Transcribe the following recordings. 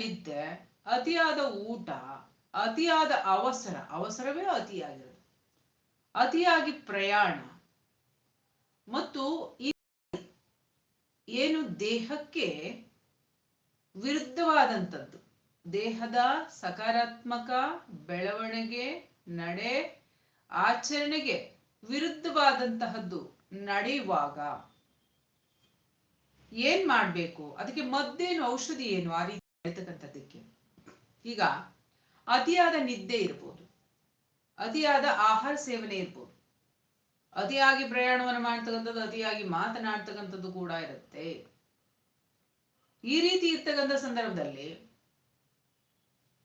ನಿದ್ದೆ ಅತಿಯಾದ ಊಟ, ಅತಿಯಾದ ಅವಸರ, ಅವಸರವೇ ಅತಿಯಾಗಿರೋದು. ಅತಿಯಾಗಿ ಪ್ರಯಾಣ. ಮತ್ತು ಏನು ದೇಹಕ್ಕೆ ವಿರುದ್ಧವಾದಂಥದ್ದು. ದೇಹದ ಸಕಾರಾತ್ಮಕ ಬೆಳವಣಿಗೆ, ನಡೆ, ಆಚರಣೆಗೆ ವಿರುದ್ಧವಾದಂತಹದ್ದು ನಡೆಯುವಾಗ ಏನ್ ಮಾಡ್ಬೇಕು? ಅದಕ್ಕೆ ಮದ್ದೇನು ಔಷಧಿ ಏನು? ಆ ರೀತಿ ನಡೀತಕ್ಕಂಥದ್ದಕ್ಕೆ ಈಗ ಅತಿಯಾದ ನಿದ್ದೆ ಇರ್ಬೋದು. ಅತಿಯಾದ ಆಹಾರ ಸೇವನೆ ಇರ್ಬೋದು. ಅತಿಯಾಗಿ ಪ್ರಯಾಣವನ್ನು ಮಾಡ್ತಕ್ಕಂಥದ್ದು, ಅತಿಯಾಗಿ ಮಾತನಾಡ್ತಕ್ಕಂಥದ್ದು ಕೂಡ ಇರುತ್ತೆ. ಈ ರೀತಿ ಇರ್ತಕ್ಕಂಥ ಸಂದರ್ಭದಲ್ಲಿ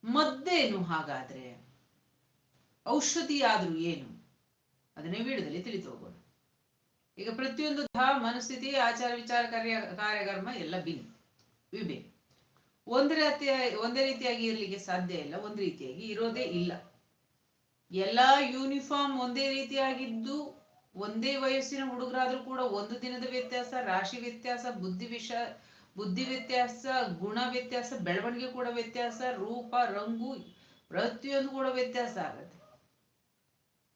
ಮದ್ದೇನು ಹಾಗಾದ್ರೆ? ಔಷಧಿ ಆದ್ರೂ ಏನು? ಅದನ್ನೇ ವಿಡಿಯೋದಲ್ಲಿ ತಿಳಿದು ಹೋಗೋಣ ಈಗ ಪ್ರತಿಯೊಂದು ಧಾ ಮನಸ್ಥಿತಿ, ಆಚಾರ ವಿಚಾರ, ಕಾರ್ಯ, ಕಾರ್ಯಕರ್ಮ ಎಲ್ಲ ಭಿನ್ನ. ವಿಭಿನ್ನ. ಒಂದೇ ರೀತಿಯ ಒಂದೇ ರೀತಿಯಾಗಿ ಇರಲಿಕ್ಕೆ ಸಾಧ್ಯ ಇಲ್ಲ, ಒಂದು ರೀತಿಯಾಗಿ ಇರೋದೇ ಇಲ್ಲ. ಎಲ್ಲಾ ಯೂನಿಫಾರ್ಮ್ ಒಂದೇ ರೀತಿಯಾಗಿದ್ದು, ಒಂದೇ ವಯಸ್ಸಿನ ಹುಡುಗರಾದ್ರೂ ಕೂಡ ಒಂದು ದಿನದ ವ್ಯತ್ಯಾಸ, ರಾಶಿ ವ್ಯತ್ಯಾಸ, ಬುದ್ಧಿ ವಿಷ, ಬುದ್ಧಿ ವ್ಯತ್ಯಾಸ, ಗುಣ ವ್ಯತ್ಯಾಸ, ಬೆಳವಣಿಗೆ ಕೂಡ ವ್ಯತ್ಯಾಸ, ರೂಪ, ರಂಗು, ಪ್ರತಿಯೊಂದು ಕೂಡ ವ್ಯತ್ಯಾಸ ಆಗತ್ತೆ.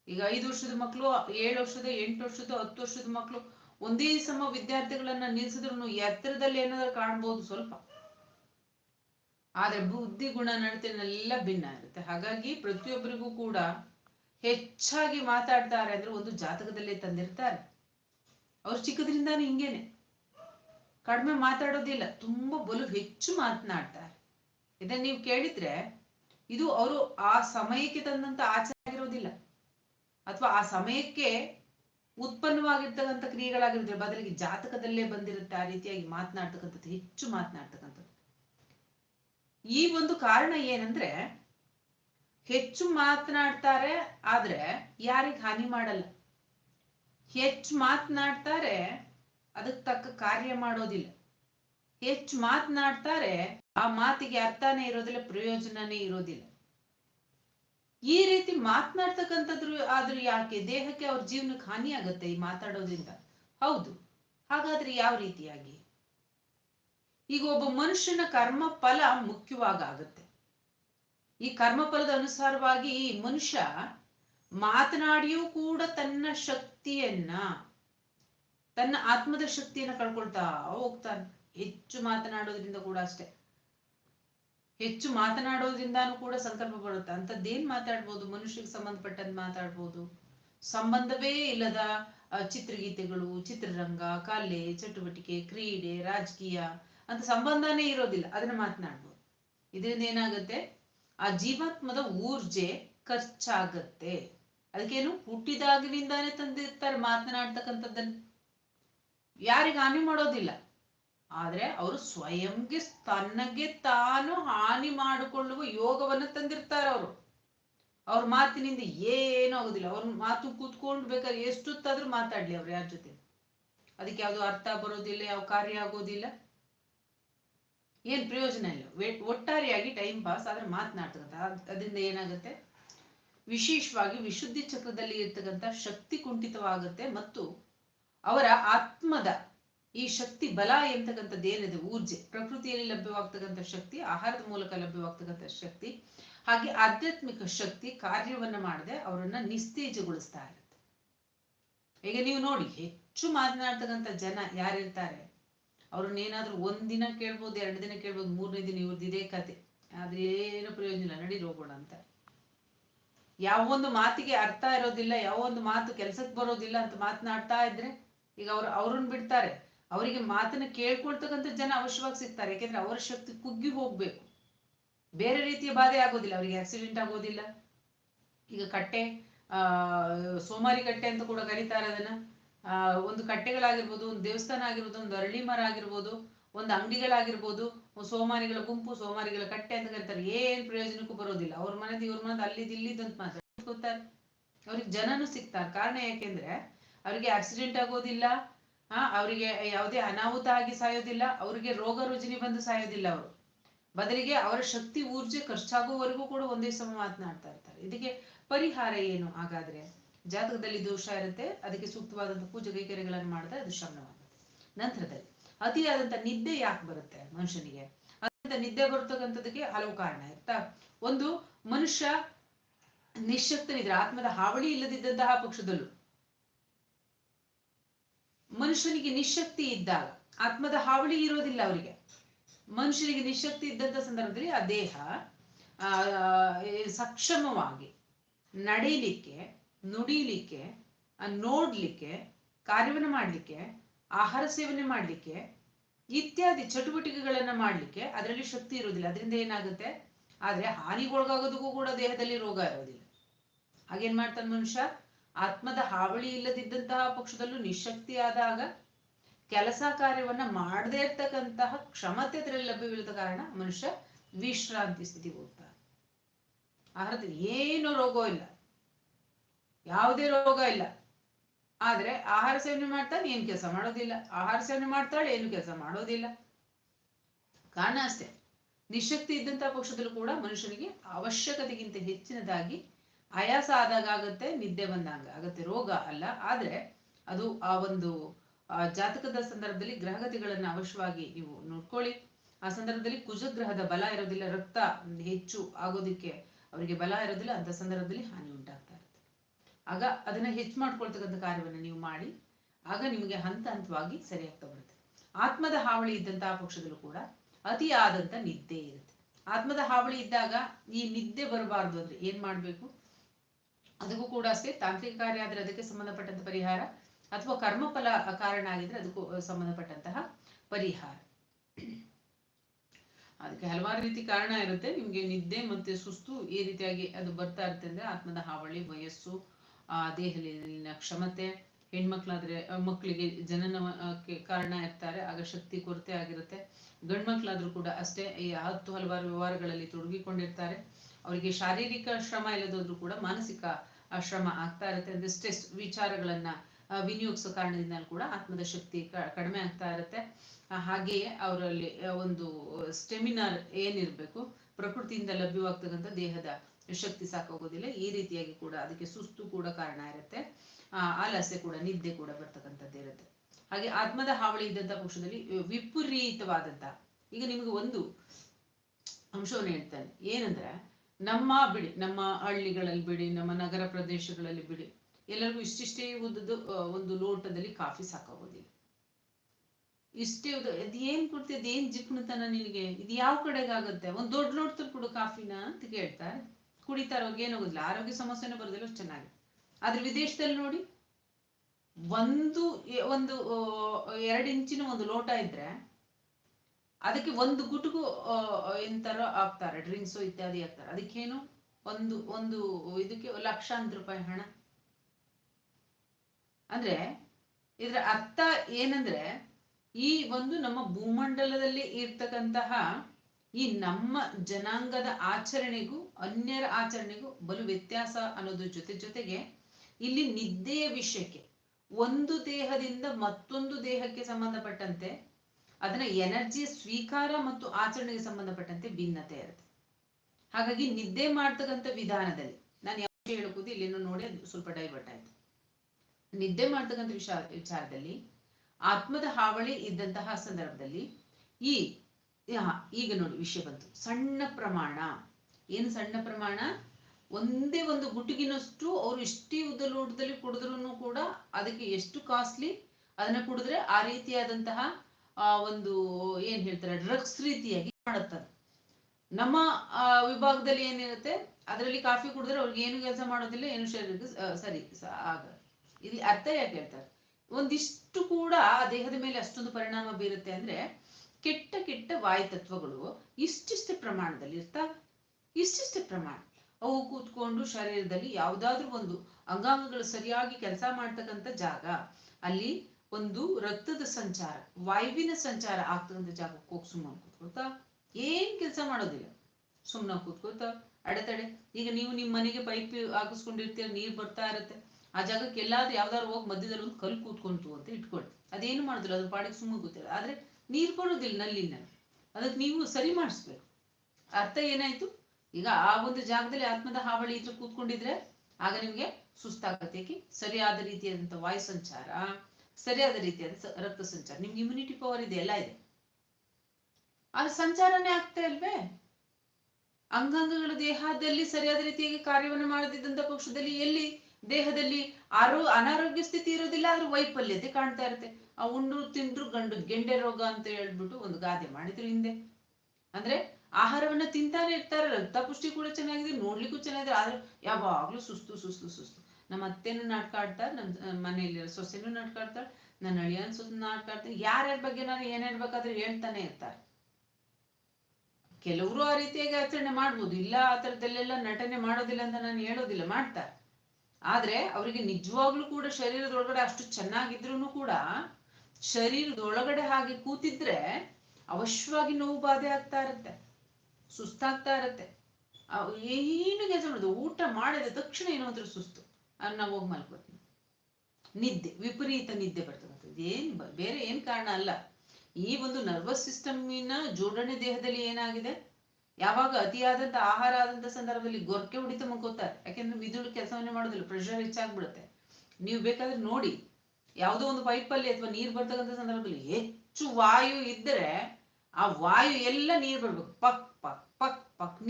ಈಗ ಐದು ವರ್ಷದ ಮಕ್ಕಳು ಏಳು ವರ್ಷದ, ಎಂಟು ವರ್ಷದ, ಹತ್ತು ವರ್ಷದ ಮಕ್ಕಳು ಒಂದೇ ಸಮ ವಿದ್ಯಾರ್ಥಿಗಳನ್ನ ನಿಲ್ಸಿದ್ರು ಎತ್ತರದಲ್ಲಿ ಏನಾದ್ರು ಕಾಣ್ಬೋದು ಸ್ವಲ್ಪ. ಆದ್ರೆ ಬುದ್ಧಿ ಗುಣ ನಡತೆನೆಲ್ಲ ಭಿನ್ನ ಇರುತ್ತೆ. ಹಾಗಾಗಿ ಪ್ರತಿಯೊಬ್ಬರಿಗೂ ಕೂಡ ಹೆಚ್ಚಾಗಿ ಮಾತಾಡ್ತಾರೆ ಅಂದ್ರೆ ಒಂದು ಜಾತಕದಲ್ಲೇ ತಂದಿರ್ತಾರೆ. ಅವ್ರು ಚಿಕ್ಕದ್ರಿಂದಾನು ಹಿಂಗೇನೆ. ಕಡಿಮೆ ಮಾತಾಡೋದಿಲ್ಲ, ತುಂಬಾ ಬಲು ಹೆಚ್ಚು ಮಾತನಾಡ್ತಾರೆ. ಇದನ್ನ ನೀವು ಕೇಳಿದ್ರೆ ಇದು ಅವರು ಆ ಸಮಯಕ್ಕೆ ತಂದಂತ ಆಚಾರ ಆಗಿರೋದಿಲ್ಲ. ಅಥವಾ ಆ ಸಮಯಕ್ಕೆ ಉತ್ಪನ್ನವಾಗಿರ್ತಕ್ಕಂಥ ಕ್ರಿಯೆಗಳಾಗಿರುತ್ತೆ ಬದಲಿಗೆ ಜಾತಕದಲ್ಲೇ ಬಂದಿರುತ್ತೆ ಆ ರೀತಿಯಾಗಿ ಮಾತನಾಡ್ತಕ್ಕಂಥದ್ದು ಹೆಚ್ಚು ಮಾತನಾಡ್ತಕ್ಕಂಥದ್ದು. ಈ ಒಂದು ಕಾರಣ ಏನಂದ್ರೆ, ಹೆಚ್ಚು ಮಾತನಾಡ್ತಾರೆ, ಆದ್ರೆ ಯಾರಿಗ್ ಹಾನಿ ಮಾಡಲ್ಲ. ಹೆಚ್ಚು ಮಾತನಾಡ್ತಾರೆ ಅದಕ್ಕೆ ತಕ್ಕ ಕಾರ್ಯ ಮಾಡೋದಿಲ್ಲ. ಹೆಚ್ಚು ಮಾತನಾಡ್ತಾರೆ, ಆ ಮಾತಿಗೆ ಅರ್ಥನೇ ಇರೋದಿಲ್ಲ, ಪ್ರಯೋಜನನೇ ಇರೋದಿಲ್ಲ. ಈ ರೀತಿ ಮಾತನಾಡ್ತಕ್ಕಂಥದ್ರು ಆದ್ರೂ ಯಾಕೆ? ದೇಹಕ್ಕೆ ಅವ್ರ ಜೀವನಕ್ಕೆ ಹಾನಿ ಆಗತ್ತೆ ಈ ಮಾತಾಡೋದ್ರಿಂದ. ಹೌದು. ಹಾಗಾದ್ರೆ ಯಾವ ರೀತಿಯಾಗಿ? ಈಗ ಒಬ್ಬ ಮನುಷ್ಯನ ಕರ್ಮ ಫಲ ಮುಖ್ಯವಾಗುತ್ತೆ ಈ ಕರ್ಮಫಲದ ಅನುಸಾರವಾಗಿ ಈ ಮನುಷ್ಯ ಮಾತನಾಡಿಯೂ ಕೂಡ ತನ್ನ ಶಕ್ತಿಯನ್ನ, ತನ್ನ ಆತ್ಮದ ಶಕ್ತಿಯನ್ನ ಕಳ್ಕೊಳ್ತಾ ಹೋಗ್ತಾನೆ. ಹೆಚ್ಚು ಮಾತನಾಡೋದ್ರಿಂದ ಕೂಡ ಅಷ್ಟೇ. ಹೆಚ್ಚು ಮಾತನಾಡೋದ್ರಿಂದಾನು ಕೂಡ ಸಂಕಲ್ಪ ಬರುತ್ತೆ. ಅಂತದ್ದೇನ್ ಮಾತಾಡ್ಬೋದು? ಮನುಷ್ಯಗೆ ಸಂಬಂಧಪಟ್ಟಂತ ಮಾತಾಡ್ಬೋದು. ಸಂಬಂಧವೇ ಇಲ್ಲದ ಚಿತ್ರಗೀತೆಗಳು, ಚಿತ್ರರಂಗ, ಕಲೆ, ಚಟುವಟಿಕೆ, ಕ್ರೀಡೆ, ರಾಜಕೀಯ ಅಂತ ಸಂಬಂಧನೇ ಇರೋದಿಲ್ಲ. ಅದನ್ನ ಮಾತನಾಡ್ಬೋದು. ಇದರಿಂದ ಏನಾಗುತ್ತೆ? ಆ ಜೀವಾತ್ಮದ ಊರ್ಜೆ ಖರ್ಚಾಗತ್ತೆ. ಅದಕ್ಕೇನು? ಹುಟ್ಟಿದಾಗಿನಿಂದಾನೇ ತಂದಿರ್ತಾರೆ ಮಾತನಾಡ್ತಕ್ಕಂಥದ್ದನ್ನ. ಯಾರಿಗ ಹಾನಿ ಮಾಡೋದಿಲ್ಲ. ಆದ್ರೆ ಅವರು ಸ್ವಯಂಗೆ ತನ್ನಗೆ ತಾನು ಹಾನಿ ಮಾಡಿಕೊಳ್ಳುವ ಯೋಗವನ್ನ ತಂದಿರ್ತಾರೆ ಅವರು. ಅವ್ರ ಮಾತಿನಿಂದ ಏನೂ ಆಗೋದಿಲ್ಲ. ಅವ್ರ ಮಾತು ಕೂತ್ಕೊಂಡು ಬೇಕಾದ್ರೆ ಎಷ್ಟೊತ್ತಾದ್ರೂ ಮಾತಾಡ್ಲಿ ಅವ್ರು ಯಾರ ಜೊತೆ. ಅದಕ್ಕೆ ಯಾವ್ದು ಅರ್ಥ ಬರೋದಿಲ್ಲ, ಯಾವ ಕಾರ್ಯ ಆಗೋದಿಲ್ಲ. ಏನ್ ಪ್ರಯೋಜನ ಇಲ್ಲ. ಒಟ್ಟಾರೆಯಾಗಿ ಟೈಮ್ ಪಾಸ್ ಆದ್ರೆ ಮಾತನಾಡ್ತಕ್ಕಂಥ ಅದರಿಂದ ಏನಾಗುತ್ತೆ? ವಿಶೇಷವಾಗಿ ವಿಶುದ್ಧಿ ಚಕ್ರದಲ್ಲಿ ಇರ್ತಕ್ಕಂಥ ಶಕ್ತಿ ಕುಂಠಿತವಾಗುತ್ತೆ ಮತ್ತು ಅವರ ಆತ್ಮದ ಈ ಶಕ್ತಿ ಬಲ ಎಂತಕ್ಕಂಥದ್ದು ಏನಿದೆ? ಊರ್ಜೆ. ಪ್ರಕೃತಿಯಲ್ಲಿ ಲಭ್ಯವಾಗ್ತಕ್ಕಂಥ ಶಕ್ತಿ, ಆಹಾರದ ಮೂಲಕ ಲಭ್ಯವಾಗ್ತಕ್ಕಂಥ ಶಕ್ತಿ, ಹಾಗೆ ಆಧ್ಯಾತ್ಮಿಕ ಶಕ್ತಿ ಕಾರ್ಯವನ್ನ ಮಾಡದೆ ಅವರನ್ನ ನಿಸ್ತೇಜಗೊಳಿಸ್ತಾ ಇರುತ್ತೆ. ಈಗ ನೀವು ನೋಡಿ, ಹೆಚ್ಚು ಮಾತನಾಡ್ತಕ್ಕಂಥ ಜನ ಯಾರಿರ್ತಾರೆ? ಅವ್ರನ್ನ ಏನಾದ್ರೂ ಒಂದಿನ ಕೇಳ್ಬೋದು, ಎರಡು ದಿನ ಕೇಳ್ಬೋದು, ಮೂರನೇ ದಿನ ಇವ್ರದ್ದು ಇದೇ ಕತೆ. ಆದ್ರೆ ಏನು ಪ್ರಯೋಜನ ಇಲ್ಲ, ನಡೀರಿ ಹೋಗೋಣ ಅಂತ. ಯಾವ ಒಂದು ಮಾತಿಗೆ ಅರ್ಥ ಇರೋದಿಲ್ಲ, ಯಾವ ಒಂದು ಮಾತು ಕೆಲ್ಸಕ್ಕೆ ಬರೋದಿಲ್ಲ ಅಂತ ಮಾತನಾಡ್ತಾ ಇದ್ರೆ ಈಗ ಅವ್ರು ಅವ್ರನ್ನ ಬಿಡ್ತಾರೆ. ಅವರಿಗೆ ಮಾತನ್ನ ಕೇಳ್ಕೊಳ್ತಕ್ಕಂಥ ಜನ ಅವಶ್ಯವಾಗಿ ಸಿಗ್ತಾರೆ. ಯಾಕೆಂದ್ರೆ ಅವರ ಶಕ್ತಿ ಕುಗ್ಗಿ ಹೋಗ್ಬೇಕು. ಬೇರೆ ರೀತಿಯ ಬಾಧೆ ಆಗೋದಿಲ್ಲ, ಅವರಿಗೆ ಆಕ್ಸಿಡೆಂಟ್ ಆಗೋದಿಲ್ಲ. ಈಗ ಕಟ್ಟೆ, ಆ ಸೋಮಾರಿ ಕಟ್ಟೆ ಅಂತ ಕೂಡ ಕರೀತಾರೆ ಅದನ್ನ ಆ, ಒಂದು ಕಟ್ಟೆಗಳಾಗಿರ್ಬೋದು, ಒಂದು ದೇವಸ್ಥಾನ ಆಗಿರ್ಬೋದು ಒಂದು ಅರಳಿ ಮರ ಆಗಿರ್ಬೋದು ಒಂದು ಅಂಗಡಿಗಳಾಗಿರ್ಬೋದು ಸೋಮಾರಿಗಳ ಗುಂಪು, ಸೋಮಾರಿಗಳ ಕಟ್ಟೆ ಅಂತ ಕರೀತಾರೆ. ಏನ್ ಪ್ರಯೋಜನಕ್ಕೂ ಬರೋದಿಲ್ಲ. ಅವ್ರ ಮನೆದು ಇವ್ರ ಮನೆದು ಅಲ್ಲಿದ್ ಇಲ್ಲಿದ್ ಅಂತ ಮಾತಾಡ್ತಾರೆ ಅವ್ರಿಗೆ ಜನನು ಸಿಗ್ತಾರೆ ಕಾರಣ ಯಾಕೆಂದ್ರೆ ಅವ್ರಿಗೆ ಆಕ್ಸಿಡೆಂಟ್ ಆಗೋದಿಲ್ಲ. ಆ, ಅವರಿಗೆ ಯಾವುದೇ ಅನಾಹುತ ಆಗಿ ಸಾಯೋದಿಲ್ಲ. ಅವರಿಗೆ ರೋಗ ರುಜಿನಿ ಬಂದು ಸಾಯೋದಿಲ್ಲ ಅವರು. ಬದಲಿಗೆ ಅವರ ಶಕ್ತಿ, ಊರ್ಜೆ ಖರ್ಚಾಗೋವರೆಗೂ ಕೂಡ ಒಂದೇ ಸಮ ಮಾತನಾಡ್ತಾ ಇರ್ತಾರೆ. ಇದಕ್ಕೆ ಪರಿಹಾರ ಏನು ಹಾಗಾದ್ರೆ? ಜಾತಕದಲ್ಲಿ ದೋಷ ಇರುತ್ತೆ, ಅದಕ್ಕೆ ಸೂಕ್ತವಾದಂತಹ ಪೂಜೆ ಕೈಕರ್ಯಗಳನ್ನು ಮಾಡಿದ್ರೆ ಅದು ಶಮನವಾಗುತ್ತೆ ನಂತರದಲ್ಲಿ ಅತಿಯಾದಂತ ನಿದ್ದೆ ಯಾಕೆ ಬರುತ್ತೆ ಮನುಷ್ಯನಿಗೆ? ನಿದ್ದೆ ಬರ್ತಕ್ಕಂಥದಕ್ಕೆ ಹಲವು ಕಾರಣ ಇರ್ತಾ. ಒಂದು, ಮನುಷ್ಯ ನಿಶಕ್ತನಿದ್ರೆ, ಆತ್ಮದ ಹಾವಳಿ ಇಲ್ಲದಿದ್ದಂತಹ ಪಕ್ಷದಲ್ಲೂ ಮನುಷ್ಯನಿಗೆ ನಿಶಕ್ತಿ ಇದ್ದಾಗ, ಆತ್ಮದ ಹಾವಳಿ ಇರೋದಿಲ್ಲ ಅವರಿಗೆ. ಮನುಷ್ಯನಿಗೆ ನಿಶಕ್ತಿ ಇದ್ದಂತ ಸಂದರ್ಭದಲ್ಲಿ ಆ ದೇಹ ಸಕ್ಷಮವಾಗಿ ನಡೀಲಿಕ್ಕೆ ನುಡಿಲಿಕ್ಕೆ ನೋಡ್ಲಿಕ್ಕೆ, ಕಾರ್ಯವನ್ನು ಮಾಡಲಿಕ್ಕೆ, ಆಹಾರ ಸೇವನೆ ಮಾಡಲಿಕ್ಕೆ, ಇತ್ಯಾದಿ ಚಟುವಟಿಕೆಗಳನ್ನ ಮಾಡಲಿಕ್ಕೆ ಅದರಲ್ಲಿ ಶಕ್ತಿ ಇರೋದಿಲ್ಲ ಅದರಿಂದ ಏನಾಗುತ್ತೆ? ಆದ್ರೆ ಹಾನಿಗೊಳಗಾಗೋದಕ್ಕೂ ಕೂಡ ದೇಹದಲ್ಲಿ ರೋಗ ಇರೋದಿಲ್ಲ ಹಾಗೇನ್ ಮಾಡ್ತಾನೆ ಮನುಷ್ಯ? ಆತ್ಮದ ಹಾವಳಿ ಇಲ್ಲದಿದ್ದಂತಹ ಪಕ್ಷದಲ್ಲೂ ನಿಶಕ್ತಿ ಆದಾಗ ಕೆಲಸ ಕಾರ್ಯವನ್ನ ಮಾಡದೇ ಇರ್ತಕ್ಕಂತಹ ಕ್ಷಮತೆ ಅದರಲ್ಲಿ ಲಭ್ಯವಿಲ್ಲದ ಕಾರಣ ಮನುಷ್ಯ ವಿಶ್ರಾಂತಿ ಸ್ಥಿತಿಗೆ ಹೋಗ್ತಾನೆ. ಆಹಾರದ ಏನು ರೋಗ ಇಲ್ಲ. ಯಾವುದೇ ರೋಗ ಇಲ್ಲ. ಆದ್ರೆ ಆಹಾರ ಸೇವನೆ ಮಾಡ್ತಾನೆ, ಏನು ಕೆಲಸ ಮಾಡೋದಿಲ್ಲ. ಆಹಾರ ಸೇವನೆ ಮಾಡ್ತಾಳೆ, ಏನು ಕೆಲಸ ಮಾಡೋದಿಲ್ಲ. ಕಾರಣ ಅಷ್ಟೇ. ನಿಶಕ್ತಿ ಇದ್ದಂತಹ ಪಕ್ಷದಲ್ಲೂ ಕೂಡ ಮನುಷ್ಯನಿಗೆ ಅವಶ್ಯಕತೆಗಿಂತ ಹೆಚ್ಚಿನದಾಗಿ ಆಯಾಸ ಆದಾಗ ಆಗತ್ತೆ, ನಿದ್ದೆ ಬಂದಾಗ ಆಗತ್ತೆ. ರೋಗ ಅಲ್ಲ, ಆದ್ರೆ ಅದು ಆ ಒಂದು ಜಾತಕದ ಸಂದರ್ಭದಲ್ಲಿ ಗ್ರಹಗತಿಗಳನ್ನ ಅವಶ್ಯವಾಗಿ ನೀವು ನೋಡ್ಕೊಳ್ಳಿ. ಆ ಸಂದರ್ಭದಲ್ಲಿ ಕುಜಗ್ರಹದ ಬಲ ಇರೋದಿಲ್ಲ, ರಕ್ತ ಹೆಚ್ಚು ಆಗೋದಿಕ್ಕೆ ಅವರಿಗೆ ಬಲ ಇರೋದಿಲ್ಲ, ಅಂತ ಸಂದರ್ಭದಲ್ಲಿ ಹಾನಿ ಉಂಟಾಗ್ತಾ ಇರುತ್ತೆ ಆಗ ಅದನ್ನ ಹೆಚ್ಚು ಮಾಡ್ಕೊಳ್ತಕ್ಕಂಥ ಕಾರ್ಯವನ್ನು ನೀವು ಮಾಡಿ, ಆಗ ನಿಮಗೆ ಹಂತ ಹಂತವಾಗಿ ಸರಿಯಾಗ್ತಾ ಬರುತ್ತೆ. ಆತ್ಮದ ಹಾವಳಿ ಇದ್ದಂತಹ ಪಕ್ಷದಲ್ಲೂ ಕೂಡ ಅತಿಯಾದಂತ ನಿದ್ದೆ ಇರುತ್ತೆ. ಆತ್ಮದ ಹಾವಳಿ ಇದ್ದಾಗ ಈ ನಿದ್ದೆ ಬರಬಾರ್ದು ಅಂದ್ರೆ ಏನ್ ಮಾಡ್ಬೇಕು? ಅದಕ್ಕೂ ಕೂಡ ಅಷ್ಟೇ ತಾಂತ್ರಿಕ ಕಾರ್ಯ ಆದ್ರೆ ಅದಕ್ಕೆ ಸಂಬಂಧಪಟ್ಟಂತ ಪರಿಹಾರ, ಅಥವಾ ಕರ್ಮಫಲ ಕಾರಣ ಆಗಿದ್ರೆ ಅದಕ್ಕೂ ಸಂಬಂಧಪಟ್ಟಂತಹ ಪರಿಹಾರ. ಅದಕ್ಕೆ ಹಲವಾರು ರೀತಿ ಕಾರಣ ಇರುತ್ತೆ. ನಿಮ್ಗೆ ನಿದ್ದೆ ಮತ್ತೆ ಸುಸ್ತು ಈ ರೀತಿಯಾಗಿ ಅದು ಬರ್ತಾ ಇರುತ್ತೆ ಅಂದ್ರೆ ಆತ್ಮದ ಹಾವಳಿ, ವಯಸ್ಸು ಆ ದೇಹದಲ್ಲಿನ ಕ್ಷಮತೆ, ಹೆಣ್ಮಕ್ಳಾದ್ರೆ ಮಕ್ಕಳಿಗೆ ಜನನ ಕಾರಣ ಇರ್ತಾರೆ, ಆಗ ಶಕ್ತಿ ಕೊರತೆ ಆಗಿರುತ್ತೆ. ಗಂಡ್ಮಕ್ಳಾದ್ರೂ ಕೂಡ ಅಷ್ಟೇ, ಈ ಹತ್ತು ಹಲವಾರು ವ್ಯವಹಾರಗಳಲ್ಲಿ ತೊಡಗಿಕೊಂಡಿರ್ತಾರೆ. ಅವರಿಗೆ ಶಾರೀರಿಕ ಶ್ರಮ ಇಲ್ಲದಾದ್ರೂ ಕೂಡ ಮಾನಸಿಕ ಶ್ರಮ ಆಗ್ತಾ ಇರುತ್ತೆ. ಅಂದ್ರೆ ಸ್ಟ್ರೆಸ್ ವಿಚಾರಗಳನ್ನ ವಿನಿಯೋಗಿಸೋ ಕಾರಣದಿಂದ ಕೂಡ ಆತ್ಮದ ಶಕ್ತಿ ಕಡಿಮೆ ಆಗ್ತಾ ಇರುತ್ತೆ. ಹಾಗೆಯೇ ಅವರಲ್ಲಿ ಒಂದು ಸ್ಟೆಮಿನಾರ್ ಏನಿರ್ಬೇಕು, ಪ್ರಕೃತಿಯಿಂದ ಲಭ್ಯವಾಗ್ತಕ್ಕಂಥ ದೇಹದ ಶಕ್ತಿ ಸಾಕಾಗೋದಿಲ್ಲ. ಈ ರೀತಿಯಾಗಿ ಕೂಡ ಅದಕ್ಕೆ ಸುಸ್ತು ಕೂಡ ಕಾರಣ ಇರುತ್ತೆ. ಆಲಸ್ಯ ಕೂಡ, ನಿದ್ದೆ ಕೂಡ ಬರ್ತಕ್ಕಂಥದ್ದು ಇರುತ್ತೆ. ಹಾಗೆ ಆತ್ಮದ ಹಾವಳಿ ಇದ್ದಂಥ ಪಕ್ಷದಲ್ಲಿ ವಿಪರೀತವಾದಂತಹ ಈಗ ನಿಮಗೆ ಒಂದು ಅಂಶವನ್ನು ಹೇಳ್ತಾನೆ. ಏನಂದ್ರೆ, ನಮ್ಮ ಬಿಡಿ, ನಮ್ಮ ಹಳ್ಳಿಗಳಲ್ಲಿ ಬಿಡಿ, ನಮ್ಮ ನಗರ ಪ್ರದೇಶಗಳಲ್ಲಿ ಬಿಡಿ, ಎಲ್ಲರಿಗೂ ಇಷ್ಟಿಷ್ಟೇ ಉದ್ದದ್ದು ಒಂದು ಲೋಟದಲ್ಲಿ ಕಾಫಿ ಸಾಕಾಗೋದಿಲ್ಲ. ಇಷ್ಟೇ ಉದ್ದ ಏನ್ ಕೊಡ್ತಿ ಇದು ಏನ್ ಜಿಪ್ಣತನ ನಿನಗೆ? ಇದು ಯಾವ ಕಡೆಗಾಗುತ್ತೆ? ಒಂದ್ ದೊಡ್ಡ ಲೋಟದಲ್ಲಿ ಕೊಡು ಕಾಫಿನ ಅಂತ ಕೇಳ್ತಾರೆ. ಕುಡಿತಾರೆ ಏನು ಏನಾಗೋದಿಲ್ಲ ಆರೋಗ್ಯ ಸಮಸ್ಯೆನೂ ಬರೋದಿಲ್ಲ, ಅಷ್ಟು ಚೆನ್ನಾಗಿ ಆದ್ರೆ ವಿದೇಶದಲ್ಲಿ ನೋಡಿ, ಒಂದು ಒಂದು ಎರಡು ಇಂಚಿನ ಒಂದು ಲೋಟ ಇದ್ರೆ ಅದಕ್ಕೆ ಒಂದು ಗುಟುಕು ಎಂತಾರೋ ಹಾಕ್ತಾರೆ. ಡ್ರಿಂಕ್ಸ್ ಇತ್ಯಾದಿ ಆಗ್ತಾರೆ ಅದಕ್ಕೇನು ಒಂದು ಒಂದು ಇದಕ್ಕೆ ಲಕ್ಷಾಂತರ ರೂಪಾಯಿ ಹಣ. ಅಂದ್ರೆ ಇದರ ಅರ್ಥ ಏನಂದ್ರೆ, ಈ ಒಂದು ನಮ್ಮ ಭೂಮಂಡಲದಲ್ಲಿ ಇರ್ತಕ್ಕಂತಹ ಈ ನಮ್ಮ ಜನಾಂಗದ ಆಚರಣೆಗೂ ಅನ್ಯರ ಆಚರಣೆಗೂ ಬಲು ವ್ಯತ್ಯಾಸ ಅನ್ನೋದ್ರ ಜೊತೆ ಜೊತೆಗೆ ಇಲ್ಲಿ ನಿದ್ದೆಯ ವಿಷಯಕ್ಕೆ ಒಂದು ದೇಹದಿಂದ ಮತ್ತೊಂದು ದೇಹಕ್ಕೆ ಸಂಬಂಧಪಟ್ಟಂತೆ ಅದನ್ನ ಎನರ್ಜಿ ಸ್ವೀಕಾರ ಮತ್ತು ಆಚರಣೆಗೆ ಸಂಬಂಧಪಟ್ಟಂತೆ ಭಿನ್ನತೆ ಇರುತ್ತೆ. ಹಾಗಾಗಿ ನಿದ್ದೆ ಮಾಡ್ತಕ್ಕಂಥ ವಿಧಾನದಲ್ಲಿ ನಾನು ಯಾವ ಹೇಳಬಹುದು ಇಲ್ಲಿ ನೋಡಿ ಸ್ವಲ್ಪ ಡೈವರ್ಟ್ ಆಯ್ತು. ನಿದ್ದೆ ಮಾಡ್ತಕ್ಕಂಥ ವಿಷ, ವಿಚಾರದಲ್ಲಿ ಆತ್ಮದ ಹಾವಳಿ ಇದ್ದಂತಹ ಸಂದರ್ಭದಲ್ಲಿ ಈ ಈಗ ನೋಡಿ ವಿಷಯ ಬಂತು. ಸಣ್ಣ ಪ್ರಮಾಣ. ಏನು ಸಣ್ಣ ಪ್ರಮಾಣ? ಒಂದೇ ಒಂದು ಗುಟುಗಿನಷ್ಟು ಅವರು ಇಷ್ಟೇ ಉದ್ದ ಲೋಟದಲ್ಲಿ ಕುಡಿದ್ರು ಕೂಡ ಅದಕ್ಕೆ ಎಷ್ಟು ಕಾಸ್ಟ್ಲಿ ಅದನ್ನ ಕುಡಿದ್ರೆ ಆ ರೀತಿಯಾದಂತಹ ಒಂದು ಏನ್ ಹೇಳ್ತಾರೆ ಡ್ರಗ್ಸ್ ರೀತಿಯಾಗಿ ಮಾಡುತ್ತದೆ ನಮ್ಮ ವಿಭಾಗದಲ್ಲಿ ಏನಿರುತ್ತೆ ಅದರಲ್ಲಿ ಕಾಫಿ ಕುಡಿದ್ರೆ ಅವ್ರಿಗೆ ಏನು ಕೆಲಸ ಮಾಡೋದಿಲ್ಲ, ಏನು ಶರೀರಕ್ಕೆ ಸರಿ ಆಗ. ಇಲ್ಲಿ ಅರ್ಥ ಯಾಕೆ ಹೇಳ್ತಾರೆ? ಒಂದಿಷ್ಟು ಕೂಡ ದೇಹದ ಮೇಲೆ ಅಷ್ಟೊಂದು ಪರಿಣಾಮ ಬೀರುತ್ತೆ ಅಂದ್ರೆ ಕೆಟ್ಟ ಕೆಟ್ಟ ವಾಯುತತ್ವಗಳು ಇಷ್ಟಿಷ್ಟು ಪ್ರಮಾಣದಲ್ಲಿ ಇರ್ತಾವೆ ಇಷ್ಟಿಷ್ಟೇ ಪ್ರಮಾಣ. ಅವು ಕೂತ್ಕೊಂಡು ಶರೀರದಲ್ಲಿ ಯಾವ್ದಾದ್ರೂ ಒಂದು ಅಂಗಾಂಗಗಳು ಸರಿಯಾಗಿ ಕೆಲಸ ಮಾಡ್ತಕ್ಕಂಥ ಜಾಗ, ಅಲ್ಲಿ ಒಂದು ರಕ್ತದ ಸಂಚಾರ, ವಾಯುವಿನ ಸಂಚಾರ ಆಗ್ತಕ್ಕಂಥ ಜಾಗಕ್ಕೆ ಹೋಗಿ ಸುಮ್ಮನೆ ಕೂತ್ಕೊಳ್ತಾ? ಏನ್ ಕೆಲಸ ಮಾಡೋದಿಲ್ಲ. ಸುಮ್ಮನೆ ಕೂತ್ಕೋತಾ ಅಡೆತಡೆ ಈಗ ನೀವು ನಿಮ್ಮ ಮನೆಗೆ ಪೈಪ್ ಹಾಕಿಸ್ಕೊಂಡಿರ್ತೀರ, ನೀರ್ ಬರ್ತಾ ಇರುತ್ತೆ. ಆ ಜಾಗಕ್ಕೆ ಎಲ್ಲಾದ್ರೂ ಯಾವ್ದಾದ್ರು ಹೋಗಿ ಮಧ್ಯದಲ್ಲಿ ಒಂದು ಕಲ್ಲು ಕೂತ್ಕೊಂತು ಅಂತ ಇಟ್ಕೊಳ್ಳಿ ಅದೇನು ಮಾಡೋದಿಲ್ಲ, ಅದ್ರ ಪಾಡಿಗೆ ಸುಮ್ಮನೆ ಕೂತಿಲ್ಲ. ಆದ್ರೆ ನೀರ್ ಬರೋದಿಲ್ಲ ನಲ್ಲಿನ ಅದಕ್ಕೆ ನೀವು ಸರಿ ಮಾಡಿಸ್ಬೇಕು. ಅರ್ಥ ಏನಾಯ್ತು? ಈಗ ಆ ಒಂದು ಜಾಗದಲ್ಲಿ ಆತ್ಮದ ಹಾವಳಿ ಇದ್ರೆ ಕೂತ್ಕೊಂಡಿದ್ರೆ ಆಗ ನಿಮ್ಗೆ ಸುಸ್ತಾಗತ್ತೆ. ಏಕೆ? ಸರಿಯಾದ ರೀತಿಯಾದಂತ ವಾಯು ಸಂಚಾರ, ಸರಿಯಾದ ರೀತಿಯಾದ ರಕ್ತ ಸಂಚಾರ, ನಿಮ್ಗೆ ಇಮ್ಯುನಿಟಿ ಪವರ್ ಇದೆ, ಎಲ್ಲ ಇದೆ. ಆದ್ರೆ ಸಂಚಾರನೇ ಆಗ್ತಾ ಇಲ್ವೇ? ಅಂಗಾಂಗಗಳ ದೇಹದಲ್ಲಿ ಸರಿಯಾದ ರೀತಿಯಾಗಿ ಕಾರ್ಯವನ್ನು ಮಾಡದಿದ್ದಂತ ಪಕ್ಷದಲ್ಲಿ ಎಲ್ಲಿ? ದೇಹದಲ್ಲಿ ಆರೋ, ಅನಾರೋಗ್ಯ ಸ್ಥಿತಿ ಇರೋದಿಲ್ಲ, ಆದ್ರೂ ವೈಫಲ್ಯತೆ ಕಾಣ್ತಾ ಇರುತ್ತೆ. ಆ ಉಂಡ್ರು ತಿಂದ್ರು ಗಂಡು, ಗೆಂಡೆ ರೋಗ ಅಂತ ಹೇಳ್ಬಿಟ್ಟು ಒಂದು ಗಾದೆ ಮಾಡಿದ್ರು ಹಿಂದೆ. ಅಂದ್ರೆ ಆಹಾರವನ್ನ ತಿಂತಾನೆ ಇರ್ತಾರೆ ರಕ್ತ ಪುಷ್ಟಿ ಕೂಡ ಚೆನ್ನಾಗಿದೆ, ನೋಡ್ಲಿಕ್ಕೂ ಚೆನ್ನಾಗಿದೆ. ಆದ್ರೆ ಯಾವಾಗ್ಲೂ ಸುಸ್ತು ಸುಸ್ತು ಸುಸ್ತು. ನಮ್ಮ ಅತ್ತೆನೂ ನಾಟಕ ಆಡ್ತಾರೆ ನಮ್ಮ ಮನೆಯಲ್ಲಿ ಸೊಸೆನೂ ನಾಟಕ ನನ್ನ ಅಳಿಯನ್ ಸುಸ್ತು ನಾಟಕ ಯಾರ್ಯಾರ ಬಗ್ಗೆ ನಾನು ಏನ್ ಹೇಳ್ಬೇಕಾದ್ರೆ ಹೇಳ್ತಾನೆ ಇರ್ತಾರೆ. ಕೆಲವರು ಆ ರೀತಿಯಾಗಿ ಆಚರಣೆ ಮಾಡ್ಬೋದು. ಇಲ್ಲ, ಆ ಥರದಲ್ಲೆಲ್ಲ ನಟನೆ ಮಾಡೋದಿಲ್ಲ ಅಂತ ನಾನು ಹೇಳೋದಿಲ್ಲ, ಮಾಡ್ತಾರೆ. ಆದ್ರೆ ಅವರಿಗೆ ನಿಜವಾಗ್ಲೂ ಕೂಡ ಶರೀರದೊಳಗಡೆ ಅಷ್ಟು ಚೆನ್ನಾಗಿದ್ರು ಕೂಡ, ಶರೀರದೊಳಗಡೆ ಹಾಗೆ ಕೂತಿದ್ರೆ ಅವಶ್ಯವಾಗಿ ನೋವು ಬಾಧೆ ಆಗ್ತಾ ಇರುತ್ತೆ. ಸುಸ್ತಾಗ್ತಾ ಇರುತ್ತೆ ಏನು ಕೆಲಸ ಮಾಡೋದು? ಊಟ ಮಾಡಿದ ತಕ್ಷಣ ಏನೋ ಸುಸ್ತು. ನಾವು ಹೋಗಿ ಮಲ್ಕೋತೀನಿ. ನಿದ್ದೆ, ವಿಪರೀತ ನಿದ್ದೆ ಬರ್ತಕ್ಕಂಥದ್ದು ಏನ್ ಬೇರೆ ಏನ್ ಕಾರಣ ಅಲ್ಲ. ಈ ಒಂದು ನರ್ವಸ್ ಸಿಸ್ಟಮಿನ ಜೋಡಣೆ ದೇಹದಲ್ಲಿ ಏನಾಗಿದೆ? ಯಾವಾಗ ಅತಿಯಾದಂತ ಆಹಾರ ಆದಂತ ಸಂದರ್ಭದಲ್ಲಿ ಗೊರಕೆ ಹೊಡಿತ ಮಲ್ಕೋತಾರೆ. ಯಾಕೆಂದ್ರೆ ಮಿದುಳು ಕೆಲಸವನ್ನೇ ಮಾಡೋದಿಲ್ಲ ಪ್ರೆಷರ್ ಹೆಚ್ಚಾಗ್ಬಿಡುತ್ತೆ. ನೀವು ಬೇಕಾದ್ರೆ ನೋಡಿ, ಯಾವುದೋ ಒಂದು ಪೈಪಲ್ಲಿ ಅಥವಾ ನೀರು ಬರ್ತಕ್ಕಂಥ ಸಂದರ್ಭದಲ್ಲಿ ಹೆಚ್ಚು ವಾಯು ಇದ್ದರೆ ಆ ವಾಯು ಎಲ್ಲ ನೀರು ಬರ್ಬೇಕು. ಪಕ್ ಪಕ್ ಪಕ್ ಪಕ್